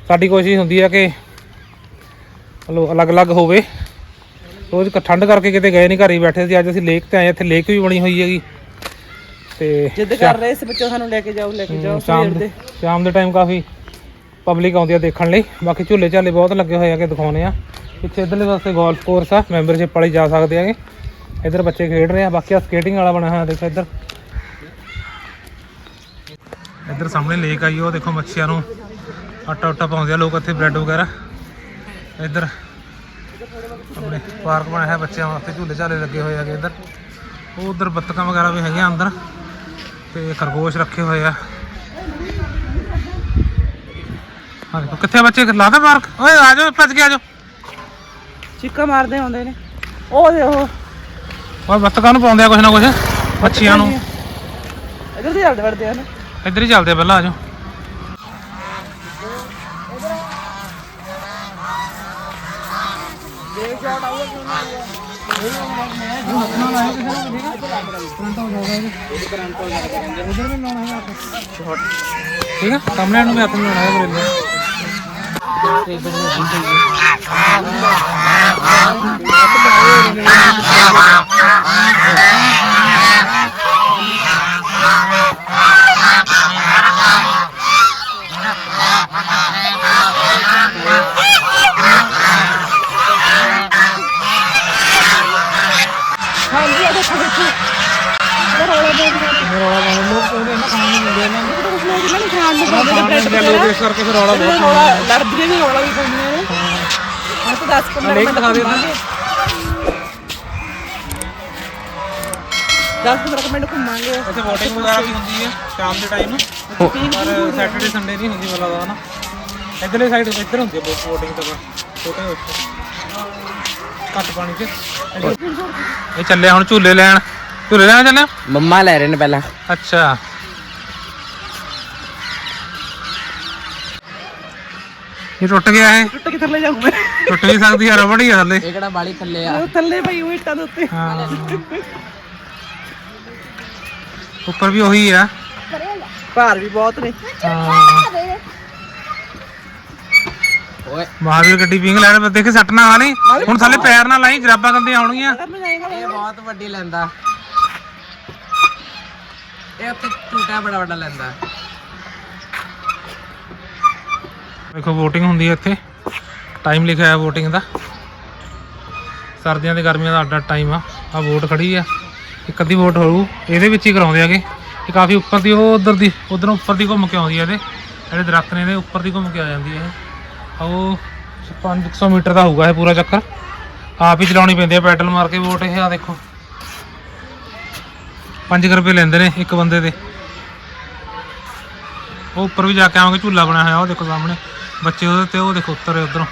ਸਾਡੀ ਕੋਸ਼ਿਸ਼ ਹੁੰਦੀ ਹੈ ਕਿ ਚਲੋ ਅਲੱਗ-ਅਲੱਗ ਹੋਵੇ। ਰੋਜ਼ ਠੰਡ ਕਰਕੇ ਕਿਤੇ ਗਏ ਨਹੀਂ ਘਰੇ ਹੀ ਬੈਠੇ ਸੀ। ਅੱਜ ਅਸੀਂ ਲੇਕ ਤੇ ਆਏ ਇੱਥੇ ਲੇਕ ਵੀ ਬਣੀ ਹੋਈ ਹੈਗੀ। ਤੇ ਜਿੱਦ ਕਰ ਰਹੇ ਸੀ ਬੱਚੇ ਸਾਨੂੰ ਲੈ ਕੇ ਜਾਓ ਲੈ ਕੇ ਜਾਓ ਸ਼ਾਮ ਦੇ ਦੇ। ਸ਼ਾਮ ਦੇ ਟਾਈਮ ਕਾਫੀ ਪਬਲਿਕ ਆਉਂਦੀ ਆ ਦੇਖਣ ਲਈ। ਬਾਕੀ ਝੂਲੇ ਝਾਲੇ ਬਹੁਤ ਲੱਗੇ ਹੋਏ ਆ ਕਿ ਦਿਖਾਉਣੇ ਆ। ਪਿੱਛੇ ਇਧਰਲੇ ਪਾਸੇ ਗੋਲਫ ਕੋਰਸ ਆ ਮੈਂਬਰਸ਼ਿਪ ਵਾਲੇ ਜਾ ਸਕਦੇ ਆਗੇ ਇੱਧਰ ਬੱਚੇ ਖੇਡ ਰਹੇ ਆ ਬਾਕੀ ਆ ਸਕੇਟਿੰਗ ਵਾਲਾ ਬਣਿਆ ਹੋਇਆ ਦੇਖੋ ਇੱਧਰ। ਇੱਧਰ ਸਾਹਮਣੇ ਲੇਕ ਆਈ ਉਹ ਦੇਖੋ ਮੱਛੀਆਂ ਨੂੰ ਆਟਾ ਆਟਾ ਪਾਉਂਦੇ ਆ ਲੋਕ ਇੱਥੇ ਬ੍ਰੈਡ ਵਗੈਰਾ। ਇੱਧਰ ਆਪਣੇ ਪਾਰਕ ਬਣਿਆ ਹੈ ਬੱਚਿਆਂ ਵਾਸਤੇ ਝੂਲੇ ਝਾਲੇ ਲੱਗੇ ਹੋਏ ਆਗੇ ਇੱਧਰ। ਉਹ ਉਧਰ ਬੱਤਕਾਂ ਵਗੈਰਾ ਵੀ ਹੈਗੀਆਂ ਅੰਦਰ ਤੇ ਖਰਗੋਸ਼ ਰੱਖੇ ਹੋਏ ਆ। ਹਾਂ ਕਿੱਥੇ ਬੱਚੇ? ਲਾਦਾ ਪਾਰਕ? ਓਏ ਆ ਜਾਓ ਭੱਜ ਕੇ ਆ ਜਾਓ। ਚੀਕਾ ਮਾਰਦੇ ਆਉਂਦੇ ਨੇ। ਉਹ ਦੇ ਉਹ ਓਏ ਬੱਤਕਾਂ ਨੂੰ ਪਾਉਂਦੇ ਆ ਕੁਛ ਨਾ ਕੁਛ ਮੱਛੀਆਂ ਨੂੰ। ਇਧਰ ਦੀ ਚੱਲਦੇ ਵੜਦੇ ਆ ਨਾ। ਇੱਧਰ ਹੀ ਚੱਲਦੇ ਆ ਪਹਿਲਾਂ ਆ ਜਾਓ। ਠੀਕ ਆ ਸਾਹਮਣੇ ਨੂੰ ਵੀ ਹੱਥ ਮਿਲਾਉਣਾ ਹੈ ਬਰੇਲੇ ਹਾਂਜੀ ਆ ਦੇਖੋ ਦੇਖੋ ਰੌਲਾ ਪਾਉਣ ਲੋਕ ਕਹਿੰਦੇ ਨਾ ਖਾਣ ਨੂੰ ਦਿੰਦੇ ਇਹਨਾਂ ਨੂੰ। ਕੁਝ ਲੋਕ ਇਹਨਾਂ ਨੂੰ ਖਾਣ ਨੂੰ ਪਾਉਂਦੇ ਨੇ ਖਾਣ ਬ੍ਰੈਡ ਨੂੰ ਲੋਕ ਇਸ ਕਰਕੇ ਫਿਰ ਰੌਲਾ ਬਹੁਤ ਰੌਲਾ ਲੜਦੀਆਂ ਵੀ ਰੌਲਾ ਵੀ ਪਾਉਂਦੀਆਂ ਨੇ। ਹੁਣ ਤਾਂ 10 15 ਲੇਕ ਮਿੰਟ ਦਿਖਾ ਦੇ ਘੁੰਮਾਂਗੇ। 10 15 ਮਿੰਟ ਘੁੰਮਾਂਗੇ। ਇੱਥੇ ਵੋਟਿੰਗ ਵਗੈਰਾ ਵੀ ਹੁੰਦੀ ਹੈ ਸ਼ਾਮ ਦੇ ਟਾਈਮ ਪਰ ਸੈਟਰਡੇ ਸੰਡੇ ਨਹੀਂ ਹੁੰਦੀ ਮੈਨੂੰ ਲੱਗਦਾ ਨਾ। ਇਧਰਲੇ ਸਾਈਡ ਇੱਧਰ ਹੁੰਦੀ ਹੈ ਵੋਟਿੰਗ ਤਾਂ ਛੋਟੇ ਵਿੱਚ ਘੱਟ ਪਾਣੀ 'ਚ। ਇਹ ਚੱਲਿਆ ਹੁਣ ਝੂਲੇ ਲੈਣ। ਝੂਲੇ ਲੈਣ ਚੱਲਿਆ ਮੰਮਾ ਲੈ ਰਹੇ ਨੇ ਪਹਿਲਾਂ। ਅੱਛਾ। ਇਹ ਟੁੱਟ ਗਿਆ ਹੈ ਟੁੱਟ ਕੇ ਥੱਲੇ ਜਾਊਂ ਮੈਂ। ਟੁੱਟ ਵੀ ਸਕਦੀ ਹੈ ਰਬੜ ਹੀ ਆ ਥੱਲੇ। ਇਹ ਕਿਹੜਾ ਬਾਲੀ ਥੱਲੇ ਆ? ਉਹ ਥੱਲੇ ਪਈ ਉਹ ਇੱਟਾਂ ਦੇ ਉੱਤੇ। ਹਾਂ। ਉੱਪਰ ਵੀ ਉਹੀ ਆ। ਭਾਰ ਵੀ ਬਹੁਤ ਨੇ। ਹਾਂ। ਓਏ। ਮਹਾਵੀਰ ਗੱਡੀ ਪਿੰਗ ਲੈਣ ਪਰ ਦੇਖੇ ਸੱਟ ਨਾ ਖਾਣੀ ਹੁਣ ਥੱਲੇ ਪੈਰ ਨਾ ਲਾਈ ਜਰਾਬਾਂ ਗੰਦੀਆਂ ਆਉਣਗੀਆਂ ਇਹ ਬਹੁਤ ਵੱਡੀ ਲੈਂਦਾ। ਇਹ ਉੱਥੇ ਝੂਟਾ ਬੜਾ ਵੱਡਾ ਲੈਂਦਾ। ਵੇਖੋ VOTING ਹੁੰਦੀ ਹੈ ਇੱਥੇ। ਟਾਈਮ ਲਿਖਿਆ ਹੈ VOTING ਦਾ। ਸਰਦੀਆਂ ਤੇ ਗਰਮੀਆਂ ਦਾ ਅੱਡ ਅੱਡ ਟਾਈਮ ਆ। ਆ ਵੋਟ ਖੜੀ ਆ। ਇੱਕ ਅੱਧੀ ਵੋਟ ਹੋਊ। ਇਹਦੇ ਵਿੱਚ ਹੀ ਕਰਾਉਂਦੇ ਆਗੇ ਇਹ ਕਾਫੀ ਉੱਪਰ ਦੀ, ਉਹ ਉਧਰ ਦੀ, ਉਧਰੋਂ ਉੱਪਰ ਦੀ ਘੁੰਮ ਕੇ ਆਉਂਦੀ ਆ ਇਹਦੇ। ਜਿਹੜੇ ਦਰਖਤ ਨੇ ਇਹਦੇ ਉੱਪਰ ਦੀ ਘੁੰਮ ਕੇ ਆ ਜਾਂਦੀ ਹੈ ਇਹ। ਆ ਉਹ 500 ਮੀਟਰ ਦਾ ਹੋਊਗਾ ਇਹ ਪੂਰਾ ਚੱਕਰ। ਆਪ ਹੀ ਚਲਾਉਣੀ ਪੈਂਦੀ ਹੈ ਪੈਡਲ ਮਾਰ ਕੇ ਵੋਟ ਇਹ ਆ ਦੇਖੋ। 5 ਰੁਪਏ ਲੈਂਦੇ ਨੇ ਇੱਕ ਬੰਦੇ ਦੇ। ਉਹ ਉੱਪਰ ਵੀ ਜਾ ਕੇ ਆਵਾਂਗੇ ਝੂਲਾ ਬਣਾਇਆ ਹੋਇਆ ਉਹ ਦੇਖੋ ਸਾਹਮਣੇ। ਬੱਚੇ ਉਹਦੇ ਤੇ ਉਹ ਦੇਖੋ ਉੱਤਰ ਉਧਰੋਂ।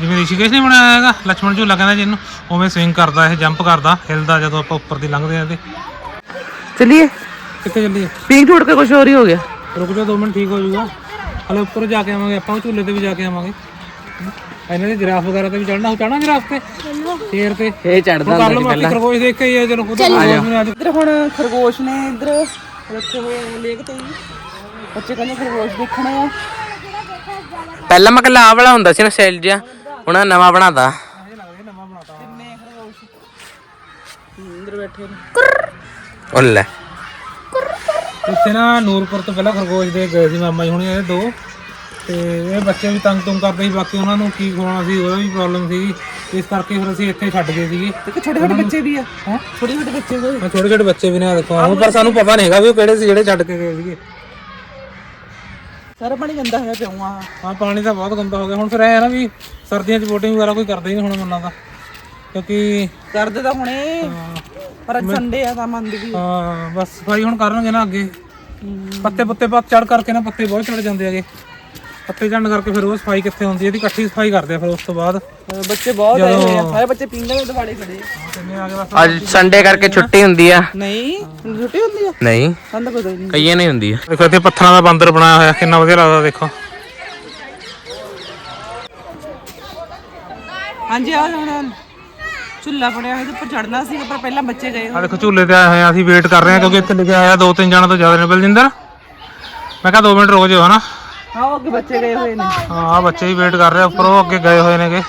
ਜਿਵੇਂ ਰਿਸ਼ੀਕੇਸ਼ ਨੇ ਬਣਾਇਆ ਹੈਗਾ ਲక్ష్మణ ਝੂਲਾ ਕਹਿੰਦਾ ਜਿਹਨੂੰ ਉਵੇਂ ਸਵਿੰਗ ਕਰਦਾ ਇਹ ਜੰਪ ਕਰਦਾ ਹਿਲਦਾ ਜਦੋਂ ਆਪਾਂ ਉੱਪਰ ਦੀ ਲੰਘਦੇ ਆਂ ਤੇ। ਚੱਲੀਏ? ਕਿੱਥੇ ਚੱਲੀਏ? ਪੀਕ ਟੁੱਟ ਕੇ ਕੁਝ ਹੋਰ ਹੀ ਹੋ ਗਿਆ। ਰੁਕ ਜਾ 2 ਮਿੰਟ ਠੀਕ ਹੋ ਜਾਊਗਾ। ਹਲੇ ਉੱਪਰ ਜਾ ਕੇ ਆਵਾਂਗੇ ਆਪਾਂ ਝੂਲੇ ਤੇ ਵੀ ਜਾ ਕੇ ਆਵਾਂਗੇ। ਇਹਨਾਂ ਦੇ ਜਿਰਾਫ ਵਗੈਰਾ ਤੇ ਵੀ ਚੜਨਾ ਹੋ ਚੜਨਾ ਜਿਰਾਫ ਤੇ? ਸ਼ੇਰ ਤੇ ਇਹ ਚੜਦਾ ਕਰ ਲਓ ਬਾਕੀ ਖਰਗੋਸ਼ ਦੇਖ ਕੇ ਹੀ ਆ ਚਲੋ ਖਰਗੋਸ਼ ਅੱਜ। ਇੱਧਰ ਹੁਣ ਖਰਗੋਸ਼ ਨੇ ਇੱਧਰ ਰੱਖੇ ਹੋਏ ਆ ਲੇਕ ਤੇ ਹੀ ਬੱਚੇ ਕਹਿੰਦੇ ਖਰਗੋਸ਼ ਦੇਖਣੇ ਆ। ਪਹਿਲਾਂ ਮੈਂ ਕੱਲਾ ਵਾਲਾ ਹੁੰਦਾ ਸੀ ਨਾ ਸੈਲ ਜਿਹਾ ਹੁਣ ਆਹ ਨਵਾਂ ਬਣਾਤਾ। ਅੰਦਰ ਬੈਠੇ ਨੇ। ਉਹ ਲੈ। ਇੱਥੇ ਨਾ ਨੂਰਪੁਰ ਤੋਂ ਪਹਿਲਾਂ ਖਰਗੋਸ਼ ਦੇ ਗਏ ਸੀ ਮਾਮਾ ਜੀ ਹੁਣੀ ਇਹ ਦੋ। ਤੇ ਇਹ ਬੱਚੇ ਵੀ ਤੰਗ ਤੁੰਗ ਕਰਦੇ ਸੀ ਬਾਕੀ ਉਹਨਾਂ ਨੂੰ ਕੀ ਖਵਾਉਣਾ ਸੀ ਉਹਦਾ ਵੀ ਪ੍ਰੋਬਲਮ ਸੀ। ਇਸ ਕਰਕੇ ਫਿਰ ਅਸੀਂ ਇੱਥੇ ਛੱਡ ਗਏ ਸੀਗੇ। ਤੇ ਛੋਟੇ ਛੋਟੇ ਬੱਚੇ ਵੀ ਆ? ਹੈ? ਛੋਟੇ ਛੋਟੇ ਬੱਚੇ ਵੀ ਮੈਂ ਛੋਟੇ ਛੋਟੇ ਬੱਚੇ ਵੀ ਨੇ ਆਹ ਦੇਖੋ ਹੁਣ ਪਰ ਸਾਨੂੰ ਪਤਾ ਨਹੀਂ ਹੈਗਾ ਵੀ ਉਹ ਕਿਹੜੇ ਸੀ ਜਿਹੜੇ ਛੱਡ ਕੇ ਗਏ ਸੀਗੇ। ਸਾਰਾ ਪਾਣੀ ਗੰਦਾ ਹੋਇਆ ਪਿਆ ਆ ਹਾਂ ਪਾਣੀ ਤਾਂ ਬਹੁਤ ਗੰਦਾ ਹੋ ਗਿਆ। ਹੁਣ ਫਿਰ ਹੈ ਨਾ ਵੀ ਸਰਦੀਆਂ 'ਚ ਬੋਟਿੰਗ ਵਗੈਰਾ ਕੋਈ ਕਰਦਾ ਹੀ ਨਹੀਂ ਹੁਣ ਮੰਨਾਂ ਦਾ। ਕਿਉਂਕਿ ਕਰਦੇ ਤਾਂ ਹੁਣੇ ਪਰ ਅੱਜ ਸੰਡੇ ਆ ਤਾਂ ਮੰਦ ਵੀ ਆ। ਹਾਂ ਬਸ ਸਫ਼ਾਈ ਹੁਣ ਕਰਨਗੇ ਨਾ ਅੱਗੇ। ਪੱਤੇ ਪੁੱਤੇ ਪੱਤ ਚੜ ਕਰਕੇ ਨਾ ਪੱਤੇ ਬਹੁਤ ਚੜ ਜਾਂਦੇ ਹੈਗੇ। ਪੱਤੇ ਝੜਨ ਕਰਕੇ ਫਿਰ ਉਹ ਸਫ਼ਾਈ ਕਿੱਥੇ ਹੁੰਦੀ ਹੈ? ਇਹਦੀ ਇਕੱਠੀ ਸਫ਼ਾਈ ਕਰਦੇ ਆ ਫਿਰ ਉਸ ਤੋਂ ਬਾਅਦ। ਬੱਚੇ ਬਹੁਤ ਆਏ ਹੋਏ ਆ। ਸਾਰੇ ਬੱਚੇ ਪਿੰਗਾਂ ਦੇ ਦਿਵਾੜੇ ਖੜੇ ਆ ਕਿੰਨੇ ਆ ਗਏ ਬਸ ਅੱਜ ਸੰਡੇ ਕਰਕੇ ਛੁੱਟੀ ਹੁੰਦੀ ਆ। ਨਹੀਂ ਛੁੱਟੀ ਹੁੰਦੀ ਆ? ਨਹੀਂ। ਸਾਨੂੰ ਤਾਂ ਪਤਾ ਹੀ ਨਹੀਂ। ਕਈਆਂ ਨਹੀਂ ਹੁੰਦੀ ਆ। ਦੇਖੋ ਇੱਥੇ ਪੱਥਰਾਂ ਦਾ ਬਾਂਦਰ ਬਣਾਇਆ ਹੋਇਆ ਕਿੰਨਾ ਵਧੀਆ ਲੱਗਦਾ ਦੇਖੋ। ਹਾਂਜੀ ਆ ਹੁਣ ਝੁੱਲਾ ਬਣਿਆ ਹੋਇਆ ਤੇ ਉੱਪਰ ਚੜਨਾ ਸੀ ਪਰ ਪਹਿਲਾਂ ਬੱਚੇ ਗਏ ਆ ਦੇਖੋ ਝੂਲੇ ਤੇ ਆਏ ਹੋਏ ਆ ਅਸੀਂ ਵੇਟ ਕਰ ਰਹੇ ਹਾਂ ਕਿਉਂਕਿ ਇੱਥੇ ਲਿਖਿਆ ਹੋਇਆ ਦੋ ਤਿੰਨ ਜਣਾ ਤੋਂ ਜ਼ਿਆਦਾ ਨੇ। ਬਲਜਿੰਦਰ ਮੈਂ ਕਿਹਾ 2 ਮਿੰਟ ਰੁਕ ਜਾਓ ਹਨਾ? ਹਾਂ ਉਹ ਅੱਗੇ ਬੱਚੇ ਗਏ ਹੋਏ ਨੇ। ਹਾਂ ਆ ਬੱਚੇ ਵੀ ਵੇਟ ਕਰ ਰਹੇ ਆ ਉੱਪਰ ਉਹ ਅੱਗੇ ਗਏ ਹੋਏ ਨੇਗੇ।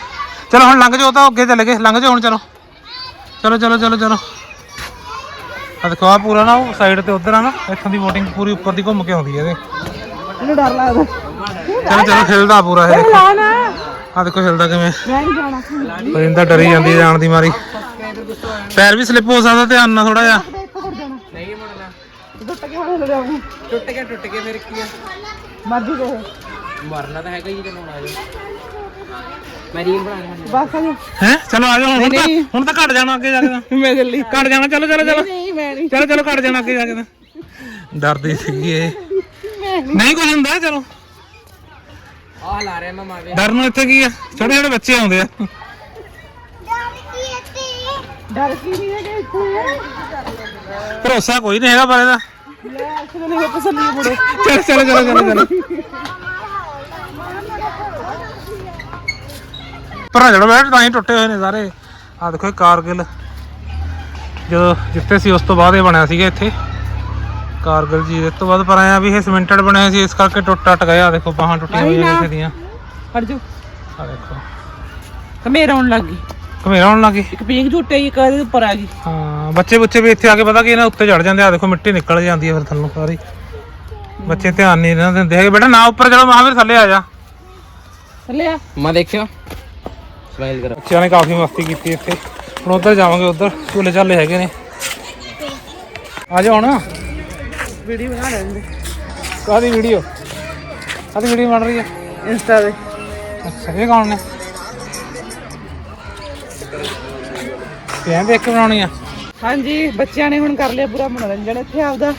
ਚਲੋ ਹੁਣ ਲੰਘ ਜਾਓ ਤਾਂ ਅੱਗੇ ਚਲੇ ਗਏ। ਲੰਘ ਜਾਓ ਹੁਣ ਚਲੋ। ਚਲੋ ਚਲੋ ਚਲੋ ਚਲੋ। ਆ ਦੇਖੋ ਆ ਪੂਰਾ ਨਾ ਉਹ ਸਾਈਡ ਤੇ ਉਧਰ ਆ ਨਾ ਇੱਥੋਂ ਦੀ ਵੋਟਿੰਗ ਪੂਰੀ ਉੱਪਰ ਦੀ ਘੁੰਮ ਕੇ ਆਉਂਦੀ ਹੈ ਇਹਦੇ। ਮੈਨੂੰ ਡਰ ਲੱਗਦਾ। ਚਲੋ ਚਲੋ ਹਿਲਦਾ ਪੂਰਾ ਇਹ ਦੇਖੋ। ਲਾ ਨਾ ਆ ਦੇਖੋ ਹਿਲਦਾ ਕਿਵੇਂ। ਮੈਂ ਨਹੀਂ ਜਾਣਾ। ਪਰਿੰਦਾ ਡਰੀ ਜਾਂਦੀ ਹੈ ਜਾਣ ਦੀ ਮਾਰੀ। ਪੈਰ ਵੀ ਸਲਿੱਪ ਹੋ ਸਕਦਾ ਧਿਆਨ ਨਾਲ ਥੋੜਾ ਜਿਹਾ। ਟੁੱਟ ਕੇ ਹੁਣ ਹਿਲ ਜਾਊਂ ਟੁੱਟ ਗਿਆ ਟੁੱਟ ਗਿਆ ਫਿਰ ਕੀ ਮਰਜ਼ੀ ਦੇ ਮਰਨਾ ਤਾਂ ਹੈਗਾ ਹੀ ਜਦੋਂ ਆ ਜਾ। ਮੈਂ ਰੀਲ ਬਣਾ ਰਿਹਾ ਬਸ ਆ ਜਾ। ਹੈ? ਚਲੋ ਆ ਜਾਓ ਹੁਣ ਤਾਂ ਹੁਣ ਤਾਂ ਘਟ ਜਾਣਾ ਅੱਗੇ ਜਾ ਕੇ ਤਾਂ। ਮੈਂ ਚੱਲੀ ਘਟ ਜਾਣਾ ਚਲੋ ਚਲੋ ਚਲੋ। ਨਹੀਂ ਮੈਂ ਨਹੀਂ। ਚਲੋ ਚਲੋ ਘਟ ਜਾਣਾ ਅੱਗੇ ਜਾ ਕੇ ਤਾਂ। ਡਰਦੀ ਸੀਗੀ ਇਹ। ਨਹੀਂ। ਕੁਝ ਹੁੰਦਾ ਚਲੋ। ਆਹ ਲਾ ਰਿਹਾ ਮੈਂ ਮਾਵੇ। ਡਰ ਨੂੰ ਇੱਥੇ ਕੀ ਆ? ਛੋਟੇ ਛੋਟੇ ਬੱਚੇ ਆਉਂਦੇ ਆ। ਡਰ ਕੀ ਨਹੀਂ ਹੈਗਾ ਇੱਥੇ। ਭਰੋਸਾ ਕੋਈ ਨਹੀਂ ਹੈਗਾ ਪਰ ਇਹਦਾ। ਭਰਾ ਜੜ ਬੈਠ ਤਾਂ ਹੀ ਟੁੱਟੇ ਹੋਏ ਨੇ ਸਾਰੇ। ਆ ਦੇਖੋ ਇਹ ਕਾਰਗਿਲ। ਜਦੋਂ ਜਿੱਥੇ ਸੀ ਉਸ ਤੋਂ ਬਾਅਦ ਇਹ ਬਣਿਆ ਸੀਗਾ ਇੱਥੇ। ਕਾਰਗਿਲ ਜੀ ਇਸ ਤੋਂ ਬਾਅਦ ਪਰ ਆਇਆ ਵੀ ਇਹ ਸਿਮੈਂਟਡ ਬਣਿਆ ਸੀ ਇਸ ਕਰਕੇ ਟੁੱਟ ਟੱਟ ਗਿਆ ਆ ਦੇਖੋ ਬਾਹਾਂ ਟੁੱਟੀਆਂ ਹੋਈਆਂ ਕਿਸੇ ਦੀਆਂ ਹਟ ਜਾ ਆ ਦੇਖੋ। ਕਮੇਰ ਆਉਣ ਲੱਗ ਗਈ। ਘਮੇਰਾ ਹੋਣ ਲੱਗੀ ਇੱਕ ਪੀਂਗ ਝੂਟੇ ਇੱਕ ਇਹਦੇ ਉੱਪਰ ਆ ਗਈ। ਹਾਂ ਬੱਚੇ ਬੱਚੇ ਵੀ ਇੱਥੇ ਆ ਕੇ ਪਤਾ ਕੀ ਇਹਨਾਂ ਉੱਤੇ ਚੜ ਜਾਂਦੇ ਆ ਦੇਖੋ ਮਿੱਟੀ ਨਿਕਲ ਜਾਂਦੀ ਹੈ ਫਿਰ ਥੱਲੋਂ ਸਾਰੀ। ਬੱਚੇ ਧਿਆਨ ਨਹੀਂ ਇਹਨਾਂ ਦਿੰਦੇ ਹੈਗੇ। ਬੇਟਾ ਨਾ ਉੱਪਰ ਚਲੋ ਮਹਾਵੀਰ ਥੱਲੇ ਆ ਜਾ। ਥੱਲੇ ਆ। ਮੈਂ ਦੇਖਿਓ। ਸਮਾਈਲ ਕਰੋ। ਬੱਚਿਆਂ ਨੇ ਕਾਫੀ ਮਸਤੀ ਕੀਤੀ ਇੱਥੇ। ਹੁਣ ਉੱਧਰ ਜਾਵਾਂਗੇ ਉੱਧਰ। ਝੂਲੇ ਝਾਲੇ ਹੈਗੇ ਨੇ। ਆ ਜਾ ਹੁਣ। ਵੀਡੀਓ ਬਣਾ ਲੈਂਦੇ ਕਾਹਦੀ ਵੀਡੀਓ? ਕਾਹਦੀ ਵੀਡੀਓ ਬਣ ਰਹੀ ਹੈ? ਇੰਸਟਾ ਤੇ। ਅੱਛਾ ਇਹ ਕੌਣ ਨੇ? ਕਿਹਨਾਂ ਦੇਖ ਕੇ ਬਣਾਉਣੀ ਆ? ਹਾਂਜੀ ਬੱਚਿਆਂ ਨੇ ਹੁਣ ਕਰ ਲਿਆ ਪੂਰਾ ਮਨੋਰੰਜਨ ਇੱਥੇ ਆਪਦਾ।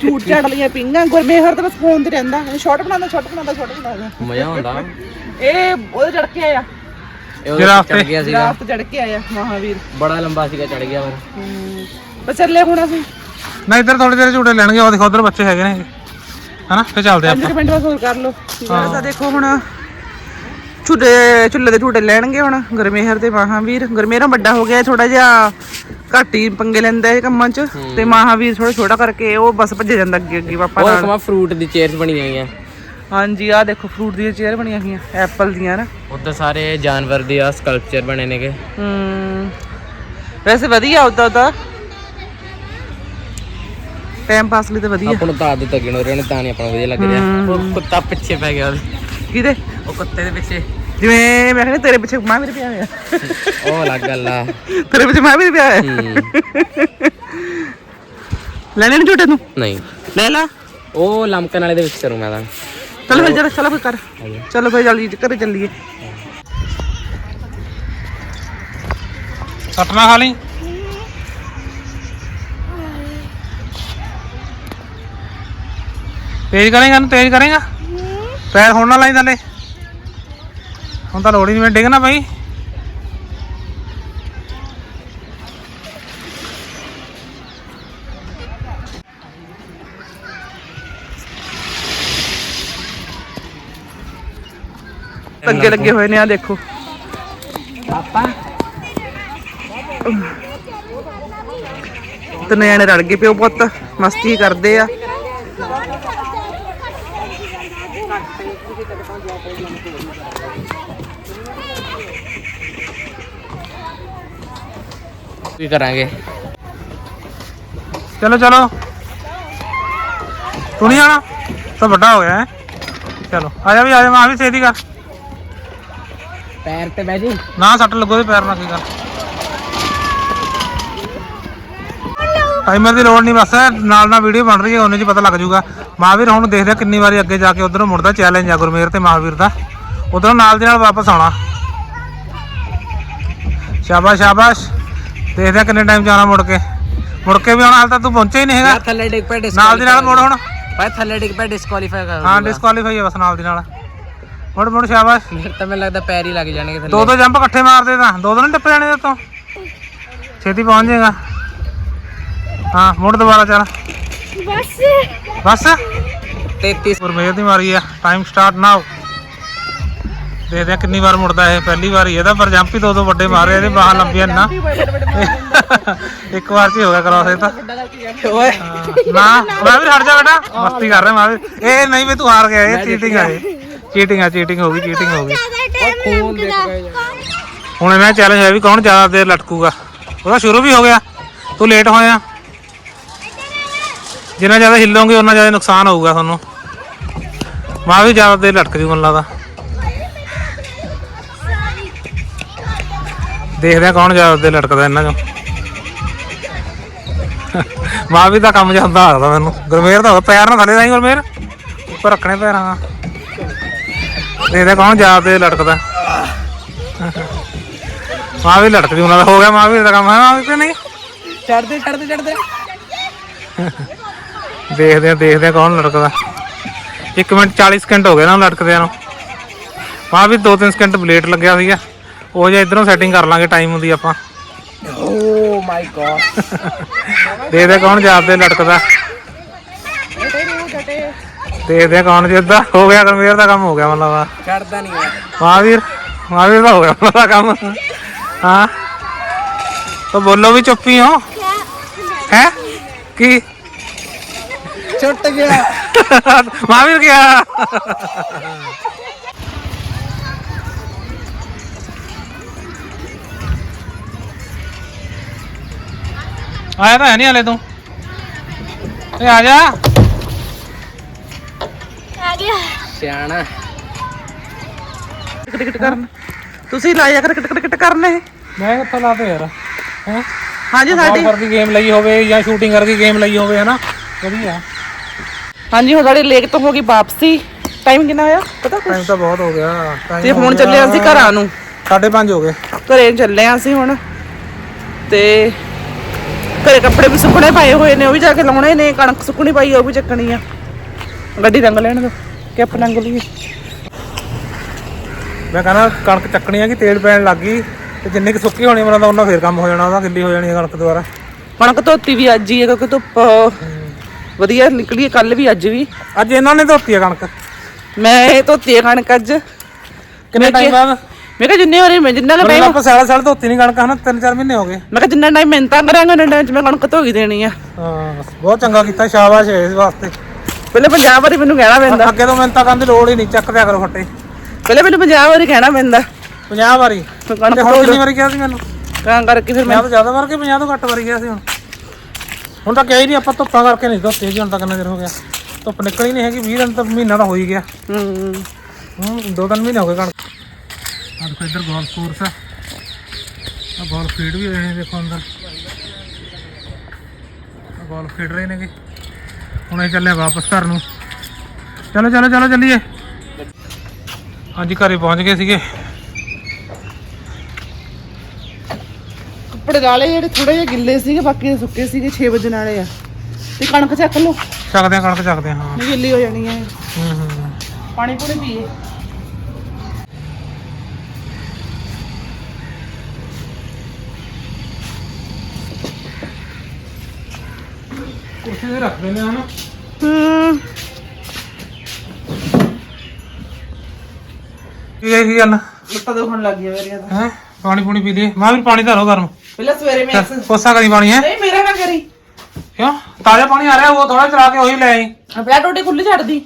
ਝੂਟ ਝਾੜ ਲਈਆਂ ਪਿੰਗਾਂ ਗੁਰਮੇਹਰ ਤਾਂ ਬਸ ਫੋਨ ਤੇ ਰਹਿੰਦਾ। ਸ਼ਾਰਟ ਬਣਾਉਂਦਾ ਸ਼ਾਰਟ ਬਣਾਉਂਦਾ ਸ਼ਾਰਟ ਬਣਾਉਂਦਾ। ਮਜ਼ਾ ਆਉਂਦਾ। ਇਹ ਉਹਦੇ ਚੜ ਕੇ ਆਇਆ। ਇਹ ਉਹ ਚੜ ਗਿਆ ਸੀਗਾ। ਰਾਤ ਚੜ ਕੇ ਆਇਆ ਮਹਾਵੀਰ। ਬੜਾ ਲੰਬਾ ਸੀਗਾ ਚੜ ਗਿਆ ਹਮ, ਬਸ ਚੱਲੇ ਹੁਣ ਅਸੀਂ। ਨਾ ਇੱਧਰ ਥੋੜੇ ਦੇਰ ਝੂਟੇ ਲੈਣਗੇ ਉਹ ਦੇਖੋ ਉੱਧਰ ਬੱਚੇ ਹੈਗੇ ਨੇ। ਹਨਾ ਫੇ ਚੱਲਦੇ ਆਪਾਂ। ਕੁ ਮਿੰਟ ਬਸ ਹੋਰ ਕਰ ਲਓ। ਤਾਂ ਦੇਖੋ ਹੁਣ ਝੂਟੇ ਝੁੱਲੇ ਦੇ ਝੂਟੇ ਲੈਣਗੇ ਹੁਣ ਗੁਰਮੇਹਰ ਤੇ ਮਹਾਵੀਰ। ਗੁਰਮੇਹਰ ਵੱਡਾ ਹੋ ਗਿਆ ਥੋੜਾ ਜਿਹਾ ਘੱਟ ਹੀ ਪੰਗੇ ਲੈਂਦਾ ਇਹ ਕੰਮਾਂ 'ਚ। ਤੇ ਮਹਾਵੀਰ ਥੋੜਾ ਛੋਟਾ ਕਰਕੇ ਉਹ ਬਸ ਭੱਜ ਜਾਂਦਾ ਅੱਗੇ ਅੱਗੇ ਪਾਪਾ ਉਹ ਨਾਲ। ਕਮਾ ਫਰੂਟ ਦੀ ਚੇਅਰਸ ਬਣੀਆਂ ਹੋਈਆਂ। ਹਾਂਜੀ ਆਹ ਦੇਖੋ ਫਰੂਟ ਦੀਆਂ ਚੇਅਰ ਬਣੀਆਂ ਹੋਈਆਂ ਐਪਲ ਦੀਆਂ ਨਾ। ਉੱਧਰ ਸਾਰੇ ਜਾਨਵਰ ਦੇ ਆ ਸਕਲਪਚਰ ਬਣੇ ਨੇਗੇ। ਹਮ ਵੈਸੇ ਵਧੀਆ ਉਦਾਂ ਦਾ ਟਾਈਮ ਪਾਸ ਲਈ ਤਾਂ ਵਧੀਆ। ਆਪਾਂ ਨੂੰ ਤਾਂ ਆਦਤ ਹੈ ਗਿਣੋ ਰਹੇ ਨੇ ਤਾਂ ਨਹੀਂ ਆਪਾਂ ਨੂੰ ਵਧੀਆ ਲੱਗ ਰਿਹਾ। ਉਹ ਕੁੱਤਾ ਪਿੱਛੇ ਪੈ ਗਿਆ ਉਹਦੇ। ਕਿਹਦੇ? ਉਹ ਕੁੱਤੇ ਦੇ ਪਿੱਛੇ। ਜਿਵੇਂ ਮੈਂ ਕਹਿੰਦਾ ਤੇਰੇ ਪਿੱਛੇ ਮਾਂ ਵੀ ਪਿਆ ਹੋਇਆ ਉਹ ਅਲੱਗ ਗੱਲ ਆ। ਤੇਰੇ ਪਿੱਛੇ ਮਾਂ ਵੀ ਪਿਆ ਹੋਇਆ। ਲੈਣੇ ਨਹੀਂ ਝੂਟੇ ਤੂੰ। ਨਹੀਂ। ਲੈ ਲਾ। ਉਹ ਲਮਕਣ ਵਾਲੇ ਦੇ ਵਿੱਚ ਕਰੂੰ ਮੈਂ ਤਾਂ। ਚਲੋ ਫਿਰ ਜਰਾ ਚਲੋ ਫਿਰ ਕਰ। ਚਲੋ ਫਿਰ ਜਲਦੀ ਘਰੇ ਚੱਲੀਏ। ਸੱਟਣਾ ਖਾ ਲਈ। ਤੇਜ਼ ਕਰੇਗਾ ਨੂੰ ਤੇਜ਼ ਕਰੇਗਾ। ਪੈਰ ਹੁਣ ਨਾ ਲਾਈ ਥੱਲੇ ਹੁਣ ਤਾਂ ਲੋੜ ਹੀ ਨਹੀਂ ਮੈਂ ਡਿੱਗਣਾ ਭਾਈ ਅੱਗੇ ਲੱਗੇ ਹੋਏ ਨੇ ਆ ਦੇਖੋ। ਤੇ ਨਿਆਣੇ ਰਲ ਗਏ ਪਿਓ ਪੁੱਤ ਮਸਤੀ ਕਰਦੇ ਆ। ਕੀ ਕਰਾਂਗੇ? ਚਲੋ ਚਲੋ। ਤੂੰ ਨਹੀਂ ਆਣਾ ਤਾਂ ਵੱਡਾ ਹੋ ਗਿਆ ਹੈ? ਚਲੋ ਆ ਜਾ ਵੀ ਆ ਜਾ ਮੈਂ ਵੀ ਛੇਤੀ ਕਰ। ਪੈਰ ਤੇ ਬਹਿ ਜੀ। ਨਾ ਸੱਟ ਲੱਗੋ ਤੇ ਪੈਰ ਨਾਲ ਕੀ ਕਰ? ਟਾਈਮਰ ਦੀ ਲੋੜ ਨਹੀਂ ਬਸ ਨਾਲ ਨਾਲ ਵੀਡੀਓ ਬਣ ਰਹੀ ਹੈ ਉਹਨੇ ਚ ਪਤਾ ਲੱਗ ਜਾਊਗਾ ਮਹਾਵੀਰ ਹੁਣ ਦੇਖਦੇ ਕਿੰਨੀ ਵਾਰੀ ਅੱਗੇ ਜਾ ਕੇ ਉਧਰੋਂ ਮੁੜਦਾ ਚੈਲੰਜ ਆ ਗੁਰਮੇਰ ਤੇ ਮਹਾਵੀਰ ਦਾ। ਉਧਰੋਂ ਨਾਲ ਦੇ ਨਾਲ ਵਾਪਸ ਆਉਣਾ। ਸ਼ਾਬਾਸ਼ ਸ਼ਾਬਾਸ਼। ਦੇਖਦੇ ਆ ਕਿੰਨੇ ਟਾਈਮ ਜਾਣਾ ਮੁੜ ਕੇ। ਮੁੜ ਕੇ ਵੀ ਹੁਣ ਹਾਲ ਤਾਂ ਤੂੰ ਪਹੁੰਚਿਆ ਹੀ ਨਹੀਂ ਹੈਗਾ। ਥੱਲੇ ਡਿੱਗ ਪੈ ਨਾਲ ਦੀ ਨਾਲ ਮੁੜ ਹੁਣ। ਭਾਈ ਥੱਲੇ ਡਿੱਗ ਪੈ ਡਿਸਕੁਆਲੀਫਾਈ ਕਰ ਹਾਂ ਡਿਸਕੁਆਲੀਫਾਈ ਹੈ ਬਸ ਨਾਲ ਦੀ ਨਾਲ। ਮੁੜ ਮੁੜ ਸ਼ਾਬਾਸ਼। ਫਿਰ ਤਾਂ ਮੈਨੂੰ ਲੱਗਦਾ ਪੈਰ ਹੀ ਲੱਗ ਜਾਣਗੇ ਥੱਲੇ। ਦੋ ਦੋ ਜੰਪ ਇਕੱਠੇ ਮਾਰਦੇ ਤਾਂ। ਦੋ ਦੋ ਨਹੀਂ ਟੱਪ ਜਾਣੇ ਤੋਂ। ਛੇਤੀ ਪਹੁੰਚ ਜਾਏਗਾ। ਹਾਂ ਮੁੜ ਦੁਬਾਰਾ ਚੱਲ। ਬਸ। ਬਸ। 33 ਗੁਰਮੇਰ ਦੀ ਮਾਰੀ ਆ। ਟਾਈਮ ਸਟਾਰਟ ਨਾਓ ਦੇਖਦੇ ਆ ਕਿੰਨੀ ਵਾਰ ਮੁੜਦਾ ਇਹ ਪਹਿਲੀ ਵਾਰ। ਹੀ ਇਹਦਾ ਪਰ ਜੰਪ ਹੀ ਦੋ ਦੋ ਵੱਡੇ ਮਾਰੇ ਇਹਦੇ ਬਾਹਾਂ ਲੰਬੀਆਂ ਨਾ ਇੱਕ ਵਾਰ ਚ ਹੀ ਹੋ ਗਿਆ ਕਰਾਸ ਇਹ ਤਾਂ। ਓਏ ਹਾਂ, ਨਾ ਮੈਂ ਵੀ ਹਟ ਜਾ ਬੇਟਾ। ਮਸਤੀ ਕਰ ਰਿਹਾ ਮੈਂ ਵੀ। ਇਹ ਨਹੀਂ ਵੀ ਤੂੰ ਹਾਰ ਗਿਆ ਇਹ ਚੀਟਿੰਗ ਆ ਇਹ। ਚੀਟਿੰਗ ਆ ਚੀਟਿੰਗ ਹੋ ਗਈ ਚੀਟਿੰਗ ਹੋ ਗਈ। ਹੁਣ ਇਹਨਾਂ ਚੈਲੰਜ ਹੈ ਵੀ ਕੌਣ ਜ਼ਿਆਦਾ ਦੇਰ ਲਟਕੂਗਾ। ਉਹਦਾ ਸ਼ੁਰੂ ਵੀ ਹੋ ਗਿਆ। ਤੂੰ ਲੇਟ ਹੋਇਆ। ਜਿੰਨਾ ਜ਼ਿਆਦਾ ਹਿੱਲੋਗੇ ਉਨਾ ਜ਼ਿਆਦਾ ਨੁਕਸਾਨ ਹੋਊਗਾ ਤੁਹਾਨੂੰ। ਮਾਂ ਵੀ ਜ਼ਿਆਦਾ ਦੇਰ ਲਟਕ ਜੂ ਮੈਨੂੰ ਲੱਗਦਾ। ਦੇਖਦੇ ਆ ਕੌਣ ਜ਼ਿਆਦਾ ਦੇਰ ਲਟਕਦਾ ਇਹਨਾਂ ਚੋਂ। ਮਾਂ ਵੀ ਤਾਂ ਕੰਮ ਜਾਂਦਾ ਲੱਗਦਾ ਮੈਨੂੰ। ਗੁਰਮੇਰ ਦਾ ਪੈਰ ਨਾ ਥੱਲੇ ਨਹੀਂ ਗੁਰਮੇਰ। ਉੱਪਰ ਰੱਖਣੇ ਪੈਰਾਂ ਦਾ ਦੇਖਦੇ ਕੌਣ ਜ਼ਿਆਦਾ ਦੇਰ ਲਟਕਦਾ। ਮਾਂ ਵੀ ਲਟਕਦੀ ਉਹਨਾਂ ਦਾ ਹੋ ਗਿਆ ਮਾਂ ਵੀ ਦਾ ਕੰਮ। ਹੈ ਮਾਂ ਵੀ ਨਹੀਂ? ਚੜਦੇ ਚੜਦੇ ਚੜਦੇ ਦੇਖਦੇ ਆ ਦੇਖਦੇ ਆ ਕੌਣ ਲਟਕਦਾ। 1 ਮਿੰਟ 40 ਸਕਿੰਟ ਹੋ ਗਏ ਨਾ ਲਟਕਦਿਆਂ ਨੂੰ। ਮਾਂ ਵੀ 2-3 ਸਕਿੰਟ ਲੇਟ ਲੱਗਿਆ ਸੀਗਾ। ਉਹ ਜੇ ਇਧਰੋਂ ਸੈਟਿੰਗ ਕਰ ਲਾਂਗੇ ਟਾਈਮ ਦੀ ਆਪਾਂ। ਓ ਮਾਈ ਗॉड ਦੇਖਦੇ ਆ ਕੌਣ ਜ਼ਿਆਦਾ ਲਟਕਦਾ? ਦੇਖਦੇ ਆ ਕੌਣ ਜਿੱਦਾਂ ਹੋ ਗਿਆ ਕਨਵੇਅਰ ਦਾ ਕੰਮ ਹੋ ਗਿਆ ਮਤਲਬ ਚੜਦਾ ਨਹੀਂ ਹੈ ਮਹਾਵੀਰ ਮਹਾਵੀਰ ਦਾ ਹੋ ਗਿਆ ਮਤਲਬ ਦਾ ਕੰਮ। ਹਾਂ। ਤਾਂ ਬੋਲੋ ਵੀ ਚੁੱਪੀ ਹੋ ਹੈ। ਕੀ? ਛੁੱਟ ਗਿਆ। ਮਹਾਵੀਰ ਗਿਆ ਆਇਆ ਤਾਂ ਹੈ ਨਹੀਂ ਹਲੇ ਤੂੰ। ਇਹ ਆ ਜਾ। ਆ ਗਿਆ। ਸਿਆਣਾ। ਟਿਕ ਟਿਕ ਕਰਨ। ਤੁਸੀਂ ਲਾਇਆ ਕਰ ਟਿਕ ਟਿਕ ਕਰਨੇ ਮੈਂ ਕਿੱਥੋਂ ਲਾ ਤੇ ਯਾਰ। ਹੈ? ਹਾਂਜੀ ਸਾਡੀ। ਵਰਗੀ ਗੇਮ ਲਈ ਹੋਵੇ ਜਾਂ ਸ਼ੂਟਿੰਗ ਵਰਗੀ ਗੇਮ ਲਈ ਹੋਵੇ ਹਨਾ? ਵਧੀਆ। ਹਾਂਜੀ ਹੁਣ ਸਾਡੀ ਲੇਕ ਤੋਂ ਹੋ ਗਈ ਵਾਪਸੀ। ਟਾਈਮ ਕਿੰਨਾ ਹੋਇਆ? ਪਤਾ ਕੁਛ? ਟਾਈਮ ਤਾਂ ਬਹੁਤ ਹੋ ਗਿਆ। ਤੇ ਹੁਣ। ਚੱਲੇ ਅਸੀਂ ਘਰਾਂ ਨੂੰ। ਸਾਢੇ ਪੰਜ ਹੋ ਗਏ। ਘਰੇ ਚੱਲੇ ਆਂ ਅਸੀਂ ਹੁਣ। ਤੇ ਘਰੇ ਕੱਪੜੇ ਵੀ ਸੁੱਕਣੇ ਪਾਏ ਹੋਏ ਨੇ ਉਹ ਵੀ ਜਾ ਕੇ ਲਾਉਣੇ ਨੇ ਕਣਕ ਸੁੱਕਣੀ ਪਾਈ ਉਹ ਵੀ ਚੱਕਣੀ ਆ। ਗੱਡੀ ਰੰਗ ਲੈਣ ਦੋ ਕਿ ਰੰਗ ਲਈਏ। ਮੈਂ ਕਹਿੰਦਾ ਕਣਕ ਚੱਕਣੀ ਆ ਕਿ ਤੇਲ ਪੈਣ ਲੱਗ ਗਈ ਤੇ ਜਿੰਨੀ ਕਿ ਸੁੱਕੀ ਹੋਣੀ ਮਰਾਂ ਦਾ ਉਹਨਾਂ ਫੇਰ ਕੰਮ ਹੋ ਜਾਣਾ ਉਹਦਾ ਗਿੱਲੀ ਹੋ ਜਾਣੀ ਕਣਕ ਦੁਬਾਰਾ। ਕਣਕ ਧੋਤੀ ਵੀ ਅੱਜ ਹੀ ਹੈ ਕਿਉਂਕਿ ਧੁੱਪ ਵਧੀਆ ਨਿਕਲੀ ਹੈ ਕੱਲ ਵੀ ਅੱਜ ਵੀ। ਅੱਜ ਇਹਨਾਂ ਨੇ ਧੋਤੀ ਆ ਕਣਕ? ਮੈਂ ਇਹ ਧੋਤੀ ਹੈ ਕਣਕ ਅੱਜ। ਕਿੰਨੇ ਟਾਈਮ ਬਾਅਦ? ਮੈਂ ਕਿਹਾ ਜਿੰਨੇ ਹੋਰੇ ਮੈਂ ਜਿੰਨਾ ਕੁ ਟਾਈਮ ਆਪਾਂ ਸਾਲ ਸਾਲ ਧੋਤੀ ਨਹੀਂ ਕਣਕ ਹਨਾ? ਤਿੰਨ ਚਾਰ ਮਹੀਨੇ ਹੋ ਗਏ। ਮੈਂ ਕਿਹਾ ਜਿੰਨਾ ਟਾਈਮ ਮਿਹਨਤਾਂ ਕਰਾਂਗਾ ਉਹਨਾਂ ਟਾਈਮ ਚ ਮੈਂ ਕਣਕ ਧੋ ਹੀ ਦੇਣੀ ਆ। ਹਾਂ ਬਹੁਤ ਚੰਗਾ ਕੀਤਾ ਸ਼ਾਬਾਸ਼ ਇਸ ਵਾਸਤੇ। ਪਹਿਲੇ 50 ਵਾਰੀ ਮੈਨੂੰ ਕਹਿਣਾ ਪੈਂਦਾ। ਅੱਗੇ ਤੋਂ ਮਿਹਨਤਾਂ ਕਰਨ ਦੀ ਲੋੜ ਹੀ ਨਹੀਂ ਚੱਕ ਦਿਆ ਕਰੋ ਫੱਟੇ। ਪਹਿਲੇ ਮੈਨੂੰ 50 ਵਾਰੀ ਕਹਿਣਾ ਪੈਂਦਾ। 50 ਵਾਰੀ। ਮੈਂ ਤੇ ਹੁਣ ਕਿੰਨੀ ਵਾਰੀ ਕਿਹਾ ਸੀ ਮੈਨੂੰ? ਕਾਂ ਕਰਕੇ ਫਿਰ ਮੈਂ 50 ਤੋਂ ਜ਼ਿਆਦਾ ਵਾਰ ਕੇ 50 ਤੋਂ ਘੱਟ ਵਾਰੀ ਗਿਆ ਸੀ ਹੁਣ? ਹੁਣ ਤਾਂ ਕਿਹਾ ਹੀ ਨਹੀਂ ਆਪਾਂ ਧੁੱਪਾਂ ਕਰਕੇ ਨਹੀਂ ਧੋਤੇ ਜੀ ਹੁਣ ਤਾਂ ਕਿੰਨਾ ਚਿਰ ਹੋ ਗਿਆ। ਧੁੱਪ ਨਿਕਲੀ ਨਹੀਂ ਹੈਗੀ 20 ਦਿਨ ਤਾਂ ਮਹੀਨਾ ਤਾਂ ਹੋ ਹੀ ਗਿਆ। ਹੂੰ। ਹੂੰ ਦੋ ਤਿੰਨ ਮਹੀਨੇ ਹੋ ਗਏ ਕਣਕ। ਆ ਦੇਖੋ ਇੱਧਰ ਗੋਲਫ ਕੋਰਸ ਆ। ਆ ਗੋਲਫ ਖੇਡ ਵੀ ਰਹੇ ਨੇ ਦੇਖੋ ਅੰਦਰ। ਆ ਗੋਲਫ ਖੇਡ ਰਹੇ ਨੇਗੇ। ਹੁਣ ਇਹ ਚੱਲੇ ਵਾਪਸ ਘਰ ਨੂੰ। ਚਲੋ ਚਲੋ ਚਲੋ ਚੱਲੀਏ। ਹਾਂਜੀ ਘਰੇ ਪਹੁੰਚ ਗਏ ਸੀਗੇ। ਕੱਪੜੇ ਵਾਲੇ ਜਿਹੜੇ ਥੋੜੇ ਜਿਹੇ ਗਿੱਲੇ ਸੀਗੇ ਬਾਕੀ ਸੁੱਕੇ ਸੀਗੇ 6 ਵਜੇ ਵਾਲੇ ਆ। ਤੇ ਕਣਕ ਚੱਕ ਲਓ। ਚੱਕਦੇ ਆ ਕਣਕ ਚੱਕਦੇ ਆ ਹਾਂ। ਗਿੱਲੀ ਹੋ ਜਾਣੀ ਹੈ ਹੂੰ ਹੂੰ। ਪਾਣੀ ਪੂਣੀ ਪੀਏ। ਕੁਰਸੀ ਤੇ ਰੱਖ ਦਿੰਦੇ ਆ ਹਨਾ ਹੂੰ ਕੀ ਹੈ ਕੀ ਗੱਲ। ਲੱਤਾਂ ਦੁਖਣ ਲੱਗ ਗਿਆ ਮੇਰੀਆਂ ਤਾਂ। ਹੈ? ਪਾਣੀ ਪੂਣੀ ਪੀ ਲਈਏ। ਮੈਂ ਵੀ ਪਾਣੀ ਧਰੋ ਗਰਮ। ਪਹਿਲਾਂ ਸਵੇਰੇ ਮੈਂ ਚੱਲ ਕੋਸਾ ਕਰੀ ਪਾਣੀ ਹੈ? ਨਹੀਂ ਮੇਰਾ ਨਾ ਕਰੀ। ਕਿਉਂ? ਤਾਜ਼ਾ ਪਾਣੀ ਆ ਰਿਹਾ ਉਹ ਥੋੜਾ ਚਲਾ ਕੇ ਉਹੀ ਲੈ ਆਈ। ਪਿਆ ਟੋਟੇ ਖੁੱਲੀ ਛੱਡਦੀ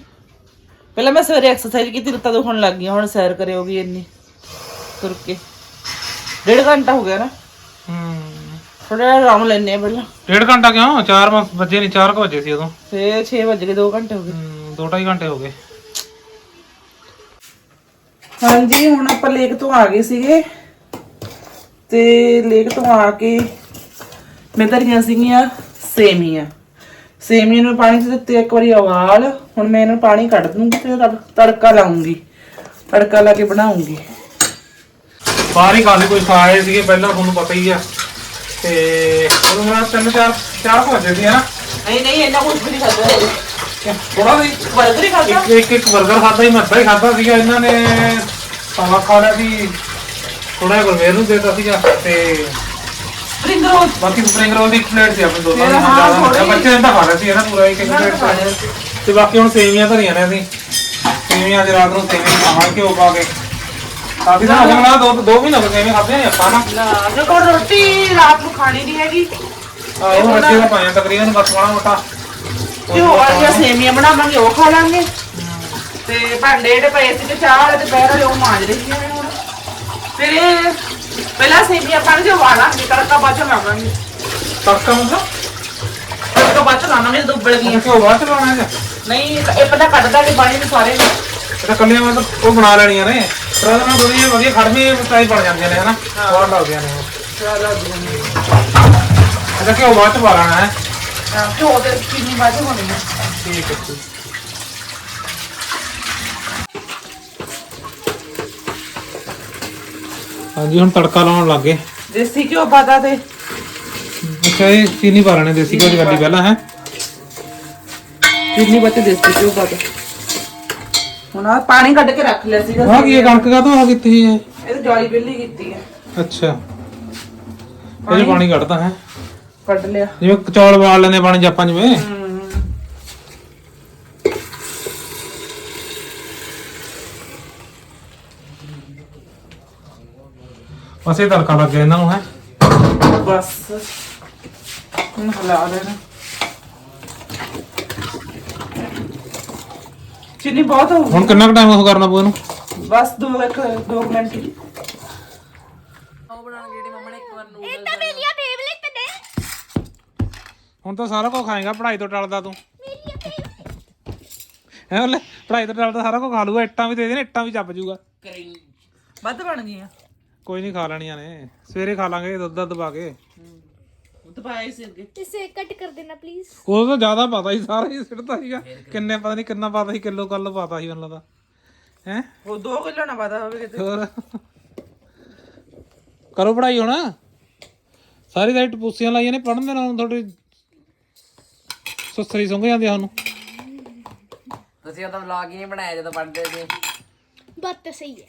ਪਹਿਲਾਂ ਮੈਂ ਸਵੇਰੇ ਐਕਸਰਸਾਈਜ਼ ਕੀਤੀ ਲੱਤਾਂ ਦੁਖਣ ਲੱਗ ਗਈਆਂ। ਹੁਣ ਸੈਰ ਕਰਿਓਗੀ ਇੰਨੀ। ਤੁਰ ਕੇ। ਡੇਢ ਘੰਟਾ ਹੋ ਗਿਆ ਨਾ। ਹੂੰ। ਥੋੜਾ ਆਰਾਮ ਲੈਣੇ ਪਹਿਲਾਂ। ਡੇਢ ਘੰਟਾ ਕਿਉਂ? 4 ਵਜੇ ਨਹੀਂ 4 ਵਜੇ ਸੀ ਉਦੋਂ। ਫੇਰ 6 ਵਜ ਗਏ 2 ਘੰਟੇ ਹੋ ਗਏ। ਹੂੰ, ਦੋ ਢਾਈ ਘੰਟੇ ਹੋ ਗਏ। ਹਾਂਜੀ ਹੁਣ ਆਪਾਂ ਲੇਕ ਤੋਂ ਆ ਗਏ ਸੀਗੇ। ਤੇ ਲੇਕ ਤੋਂ ਆ ਕੇ ਮੈਂ ਧਰੀਆਂ ਸੀਗੀਆਂ ਸੇਮੀਆਂ। ਸੇਮੀਆਂ ਨੂੰ ਪਾਣੀ 'ਚ ਦਿੱਤੇ ਇੱਕ ਵਾਰੀ ਉਬਾਲ ਹੁਣ ਮੈਂ ਇਹਨਾਂ ਨੂੰ ਪਾਣੀ ਕੱਢ ਦੂੰਗੀ ਤੇ ਤੜ- ਤੜਕਾ ਲਾਉਂਗੀ। ਤੜਕਾ ਲਾ ਕੇ ਬਣਾਉਂਗੀ। ਬਾਹਰ ਹੀ ਖਾਲੀ ਕੋਈ ਖਾਏ ਸੀਗੇ ਪਹਿਲਾਂ ਤੁਹਾਨੂੰ ਪਤਾ ਹੀ ਆ। ਤੇ ਉਹ ਮੇਰਾ ਤਿੰਨ ਚਾਰ ਚਾਰ ਭੋਜੇ ਸੀ ਹਨਾ ਨਹੀਂ ਨਹੀਂ ਇੰਨਾ ਕੁਝ ਵੀ ਨਹੀਂ ਖਾਦਾ ਥੋੜਾ ਸੀ ਬਰਗਰ ਹੀ ਖਾਦਾ ਇੱਕ ਇੱਕ ਇੱਕ 버ਗਰ ਖਾਦਾ ਹੀ ਮੈਂ ਅੱਧਾ ਹੀ ਖਾਦਾ ਸੀਗਾ। ਇਹਨਾਂ ਨੇ ਸਵਾ ਖਾ ਲਿਆ ਸੀ ਥੋੜਾ ਜਿਹਾ ਗੁਰਮੇਰ ਨੂੰ ਦੇਤਾ ਸੀਗਾ ਤੇ ਸਪਰਿੰਗ ਰੋਲ। ਬਾਕੀ ਸਪਰਿੰਗ ਰੋਲ ਦੀ ਇੱਕ ਪਲੇਟ ਸੀ ਆਪਣੇ ਦੋਨਾਂ ਦੀ ਹਾਂ, ਜ਼ਿਆਦਾ ਬੱਚੇ ਨੇ ਤਾਂ ਸੀ ਇਹਨਾਂ ਪੂਰਾ ਇੱਕ ਇੱਕ ਪਲੇਟ ਤੇ ਬਾਕੀ ਹੁਣ ਸੇਵੀਆਂ ਧਰੀਆਂ ਨੇ ਅਸੀਂ। ਸੇਵੀਆਂ ਅੱਜ ਰਾਤ ਨੂੰ ਸੇਵੀਆਂ ਖਾਵਾਂਗੇ ਘਿਓ ਪਾ ਕੇ। ਕਾਫੀ ਦਿਨ ਹੋ ਗਏ ਨਾ ਦੋ ਦੋ ਮਹੀਨੇ ਹੋ ਗਏ ਸੇਵੀਆਂ ਖਾਧੀਆਂ ਨਹੀਂ ਆਪਾਂ ਨਾ। ਨਾ ਜੇ ਕੋਈ ਰੋਟੀ ਰਾਤ ਨੂੰ ਖਾਣੀ ਨਹੀਂ ਹੈਗੀ। ਆਹ ਇਹ ਬੱਚੇ ਦਾ ਪਾਇਆ ਤਕਰੀਬਨ ਬਸ ਮਾੜਾ ਮੋਟਾ। ਤੇ ਉਹ ਵਾਲੀਆਂ ਸੇਮੀਆਂ ਬਣਾਵਾਂਗੇ ਉਹ ਖਾ ਲਾਂਗੇ। ਤੇ ਭਾਂਡੇ ਜਿਹੜੇ ਪਏ ਸੀ ਤੇ ਚਾਹ ਵਾਲੇ ਤੇ ਬਹਿ ਰਹੇ ਉਹ ਮਾਂਜ ਰਹੀ ਹੈ ਹੁਣ। ਫਿਰ ਇਹ ਪਹਿਲਾਂ ਸੇਮੀਆਂ ਪਾ ਕੇ ਵਾਲਾਂਗੇ ਤੜਕਾ ਬਾਅਦ ਚ ਲਾਵਾਂਗੇ। ਤੜਕਾ ਮਤਲਬ ਤੜਕਾ ਬਾਅਦ ਚ ਲਾਵਾਂਗੇ ਜਦੋਂ ਉਬਲ ਗਈਆਂ। ਘਿਓ ਬਾਅਦ ਚ ਲਾਉਣਾ ਹੈ? ਨਹੀਂ ਇਹ ਪਹਿਲਾਂ ਕੱਢ ਦਾਂਗੇ ਪਾਣੀ ਨੂੰ ਸਾਰੇ ਨੂੰ। ਇਹ ਕੱਲੀਆਂ ਮਤਲਬ ਉਹ ਬਣਾ ਲੈਣੀਆਂ ਨੇ। ਪਰ ਉਹਦੇ ਨਾਲ ਥੋੜੀ ਵਧੀਆ ਖੜਵੀਂ ਟਾਈਪ ਬਣ ਜਾਂਦੀਆਂ ਨੇ ਹਨਾ? ਸਵਾਦ ਲੱਗਦੀਆਂ ਨੇ ਉਹ। ਇਹਦਾ ਘਿਓ ਬਾਅਦ ਚ ਪਾ ਲੈਣਾ ਹੈ। ਹਾਂ ਘਿਓ ਤੇ ਬਾਅਦ ਚ ਹੋਣੀ ਹੈ ਠੀਕ ਹੈ ਹਾਂਜੀ ਹੁਣ ਤੜਕਾ ਲਾਉਣ ਲੱਗੇ। ਦੇਸੀ ਘਿਓ ਪਾਦਾ ਤੇ ਅੱਛਾ ਇਹ ਚੀਨੀ ਪਾ ਲੈਣੇ ਦੇਸੀ ਘਿਓ ਦੀ ਪਹਿਲਾਂ ਹੈ? ਚੀਨੀ ਚ ਦੇਸੀ ਘਿਓ ਪਾਦਾ ਹੁਣ ਆ ਪਾਣੀ ਕੱਢ ਕੇ ਰੱਖ ਲਿਆ ਸੀਗਾ ਆਹ ਕੀ ਇਹ ਕਣਕ ਕਾ ਤੋਂ ਆ ਕਿੱਥੇ ਹੈ ਇਹ? ਤਾਂ ਜਾਲੀ ਬਿੱਲੀ ਕੀਤੀ ਹੈ। ਅੱਛਾ। ਇਹ ਪਾਣੀ ਕੱਢਦਾ ਹੈ। ਕੱਢ ਲਿਆ। ਜਿਵੇਂ ਚੌਲ ਵਾਲ ਲੈਂਦੇ ਪਾਣੀ ਚ ਆਪਾਂ ਜਿਵੇਂ। ਹਮ। ਬਸ ਇਹ ਤੜਕਾ ਲੱਗ ਗਿਆ ਇਹਨਾਂ ਨੂੰ ਹੈ। ਬਸ। ਹੁਣ ਹਿਲਾ ਦੇਣਾ। ਚੀਨੀ ਬਹੁਤ ਹੋ ਹੁਣ ਕਿੰਨਾ ਕੁ ਟਾਈਮ ਉਹ ਕਰਨਾ ਪਊ ਇਹਨੂੰ? ਬਸ ਦੋ ਇੱਕ ਦੋ ਕੁ ਮਿੰਟ ਹੀ। ਇਹ ਤਾਂ ਮੇਰੀਆਂ ਫੇਵਰੇਟ ਨੇ। ਹੁਣ ਤਾਂ ਸਾਰਾ ਕੁਝ ਖਾਏਗਾ ਪੜ੍ਹਾਈ ਤੋਂ ਟਲਦਾ ਤੂੰ। ਹੈ ਉਹਲੇ ਪੜ੍ਹਾਈ ਤੋਂ ਟਲਦਾ ਸਾਰਾ ਕੁਝ ਖਾ ਲੂਗਾ ਇੱਟਾਂ ਵੀ ਦੇ ਦੇ ਇੱਟਾਂ ਵੀ ਚੱਪ ਜੂਗਾ। ਵੱਧ ਬਣ ਗਈਆਂ। ਕੋਈ ਨਹੀਂ ਖਾ ਲੈਣੀਆਂ ਨੇ ਸਵੇਰੇ ਖਾ ਲਾਂਗੇ ਦੁੱਧ ਦੱਧ ਪਾ ਕੇ। ਹੀ ਸੀ ਅੱਗੇ। ਇਸੇ ਕੱਟ ਕਰ ਦੇਣਾ ਪਲੀਜ਼ ਉਹ ਤਾਂ ਜ਼ਿਆਦਾ ਪਤਾ ਸੀ ਸਾਰਾ ਹੀ ਸਿੱਟਦਾ ਸੀਗਾ। ਕਿੰਨੇ ਪਤਾ ਨਹੀਂ ਕਿੰਨਾ ਪਤਾ ਸੀ ਕਿਲੋ ਕੱਲ ਪਤਾ ਸੀ ਮੈਨੂੰ ਲੱਗਦਾ। ਹੈ? ਉਹ 2 ਕਿਲੋ ਨਾ ਵਾਦਾ ਹੋਵੇ ਕਿਤੇ। ਹੋਰ। ਕਰੋ ਪੜ੍ਹਾਈ ਹੁਣ। ਸਾਰੀ ਦਿਹਾੜੀ ਟਪੂਸੀਆਂ ਲਾਈਆਂ ਨੇ ਪੜ੍ਹਨ ਦੇ ਨਾਲ ਤੁਹਾਡੀ ਸੁਸਰੀ ਸੁੰਘ ਜਾਂਦੀ ਆ ਤੁਹਾਨੂੰ ਤੁਸੀਂ ਉਹਦਾ ਵਲੌਗ ਹੀ ਨਹੀਂ ਬਣਾਇਆ ਜਦੋਂ ਪੜ੍ਹਦੇ ਸੀ। ਬਾਤ ਤਾਂ ਸਹੀ ਹੈ।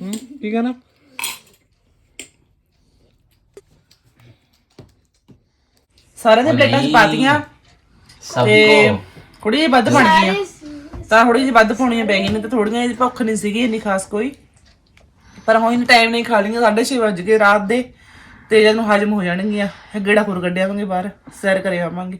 ਹੂੰ? ਕੀ ਕਹਿਣਾ? ਸਾਰੇ ਦੇ ਪਲੇਟਾਂ 'ਚ ਪਾਤੀਆਂ ਸਭ ਤੇ ਕੋ। ਥੋੜੀ ਜਿਹੀ ਵੱਧ ਬਣ ਗਈਆਂ ਤਾਂ ਥੋੜੀ ਜਿਹੀ ਵੱਧ ਪਾਉਣੀਆਂ ਪੈ ਗਈਆਂ ਨੇ ਤੇ ਥੋੜੀਆਂ ਜਿਹੀ ਭੁੱਖ ਨਹੀਂ ਸੀਗੀ ਇੰਨੀ ਖਾਸ ਕੋਈ। ਪਰ ਹੁਣ ਟਾਈਮ ਨਹੀਂ ਖਾ ਲਈਆਂ 6:30 ਵਜ ਗਏ ਰਾਤ ਦੇ ਤੇ ਜਦ ਨੂੰ ਹਜਮ ਹੋ ਜਾਣਗੀਆਂ। ਫਿਰ ਗੇੜਾ ਖੁਰ ਕੱਢਿਆਵਾਂਗੇ ਬਾਹਰ ਸੈਰ ਕਰੇ ਆਵਾਂਗੇ।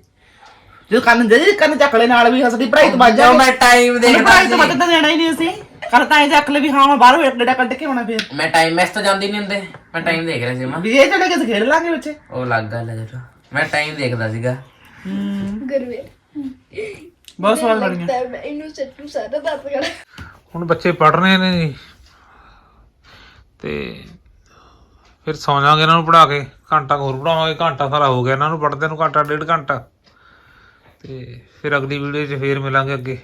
ਜਦੋਂ ਕੰਨ ਦੇ ਕੰਨ ਚੱਕ ਲੈ ਨਾਲ ਵੀ ਸਾਡੀ ਪੜ੍ਹਾਈ ਤੋਂ ਵੱਜ ਜੋ ਮੈਂ ਟਾਈਮ ਦੇਖਦਾ ਪੜ੍ਹਾਈ ਤੋਂ ਵੱਧ ਤਾਂ ਦੇਣਾ ਹੀ ਨਹੀਂ ਅਸੀਂ। ਕੱਲ ਤਾਂ ਇਹ ਚੱਕ ਲੈ ਵੀ ਹਾਂ ਮੈਂ ਬਾਹਰ ਗੇੜਾ ਕੱਢ ਕੇ ਆਉਣਾ ਫਿਰ। ਮੈਂ ਟਾਈਮ ਮੈਸ ਤੋਂ ਜਾਂਦੀ ਨਹੀਂ ਹੁੰਦੇ। ਮੈਂ ਟਾਈਮ ਦੇਖ ਰਿਹਾ ਸੀ ਮੈਂ। ਵੀ ਇਹ ਚੜੇ ਕੇ ਖੇਡ ਲਾਂਗੇ ਬੱਚੇ ਉਹ ਲੱਗ ਗੱਲ ਹੈ ਜਦੋਂ। ਮੈਂ ਟਾਈਮ ਦੇਖਦਾ ਸੀਗਾ। ਗਰਵੇ ਬਹੁਤ ਸਵਾਲ ਤਾਂ ਮੈਂ ਇਹਨੂੰ ਸੱਟੂ ਸਾਰਾ ਦੱਸ ਕਰ ਹੁਣ ਬੱਚੇ ਪੜ ਰਹੇ ਨੇ ਜੀ। ਤੇ ਫਿਰ ਸੌਂ ਜਾਾਂਗੇ ਇਹਨਾਂ ਨੂੰ ਪੜਾ ਕੇ। ਘੰਟਾ ਕੁ ਹੋਰ ਪੜਾਵਾਂਗੇ ਘੰਟਾ ਸਾਰਾ ਹੋ ਗਿਆ ਇਹਨਾਂ ਨੂੰ ਪੜਦੇ ਨੂੰ ਘੰਟਾ ਡੇਢ ਘੰਟਾ। ਤੇ ਫਿਰ ਅਗਲੀ ਵੀਡੀਓ 'ਚ ਫੇਰ ਮਿਲਾਂਗੇ ਅੱਗੇ।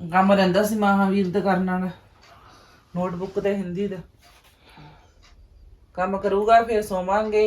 ਕੰਮ ਰਹਿੰਦਾ ਸੀ ਮਹਾਵੀਰ ਦਾ ਕਰਨ ਵਾਲਾ ਨੋਟਬੁੱਕ ਤੇ ਹਿੰਦੀ ਦਾ। ਕੰਮ ਕਰੂਗਾ ਫਿਰ ਸੋਵਾਂਗੇ।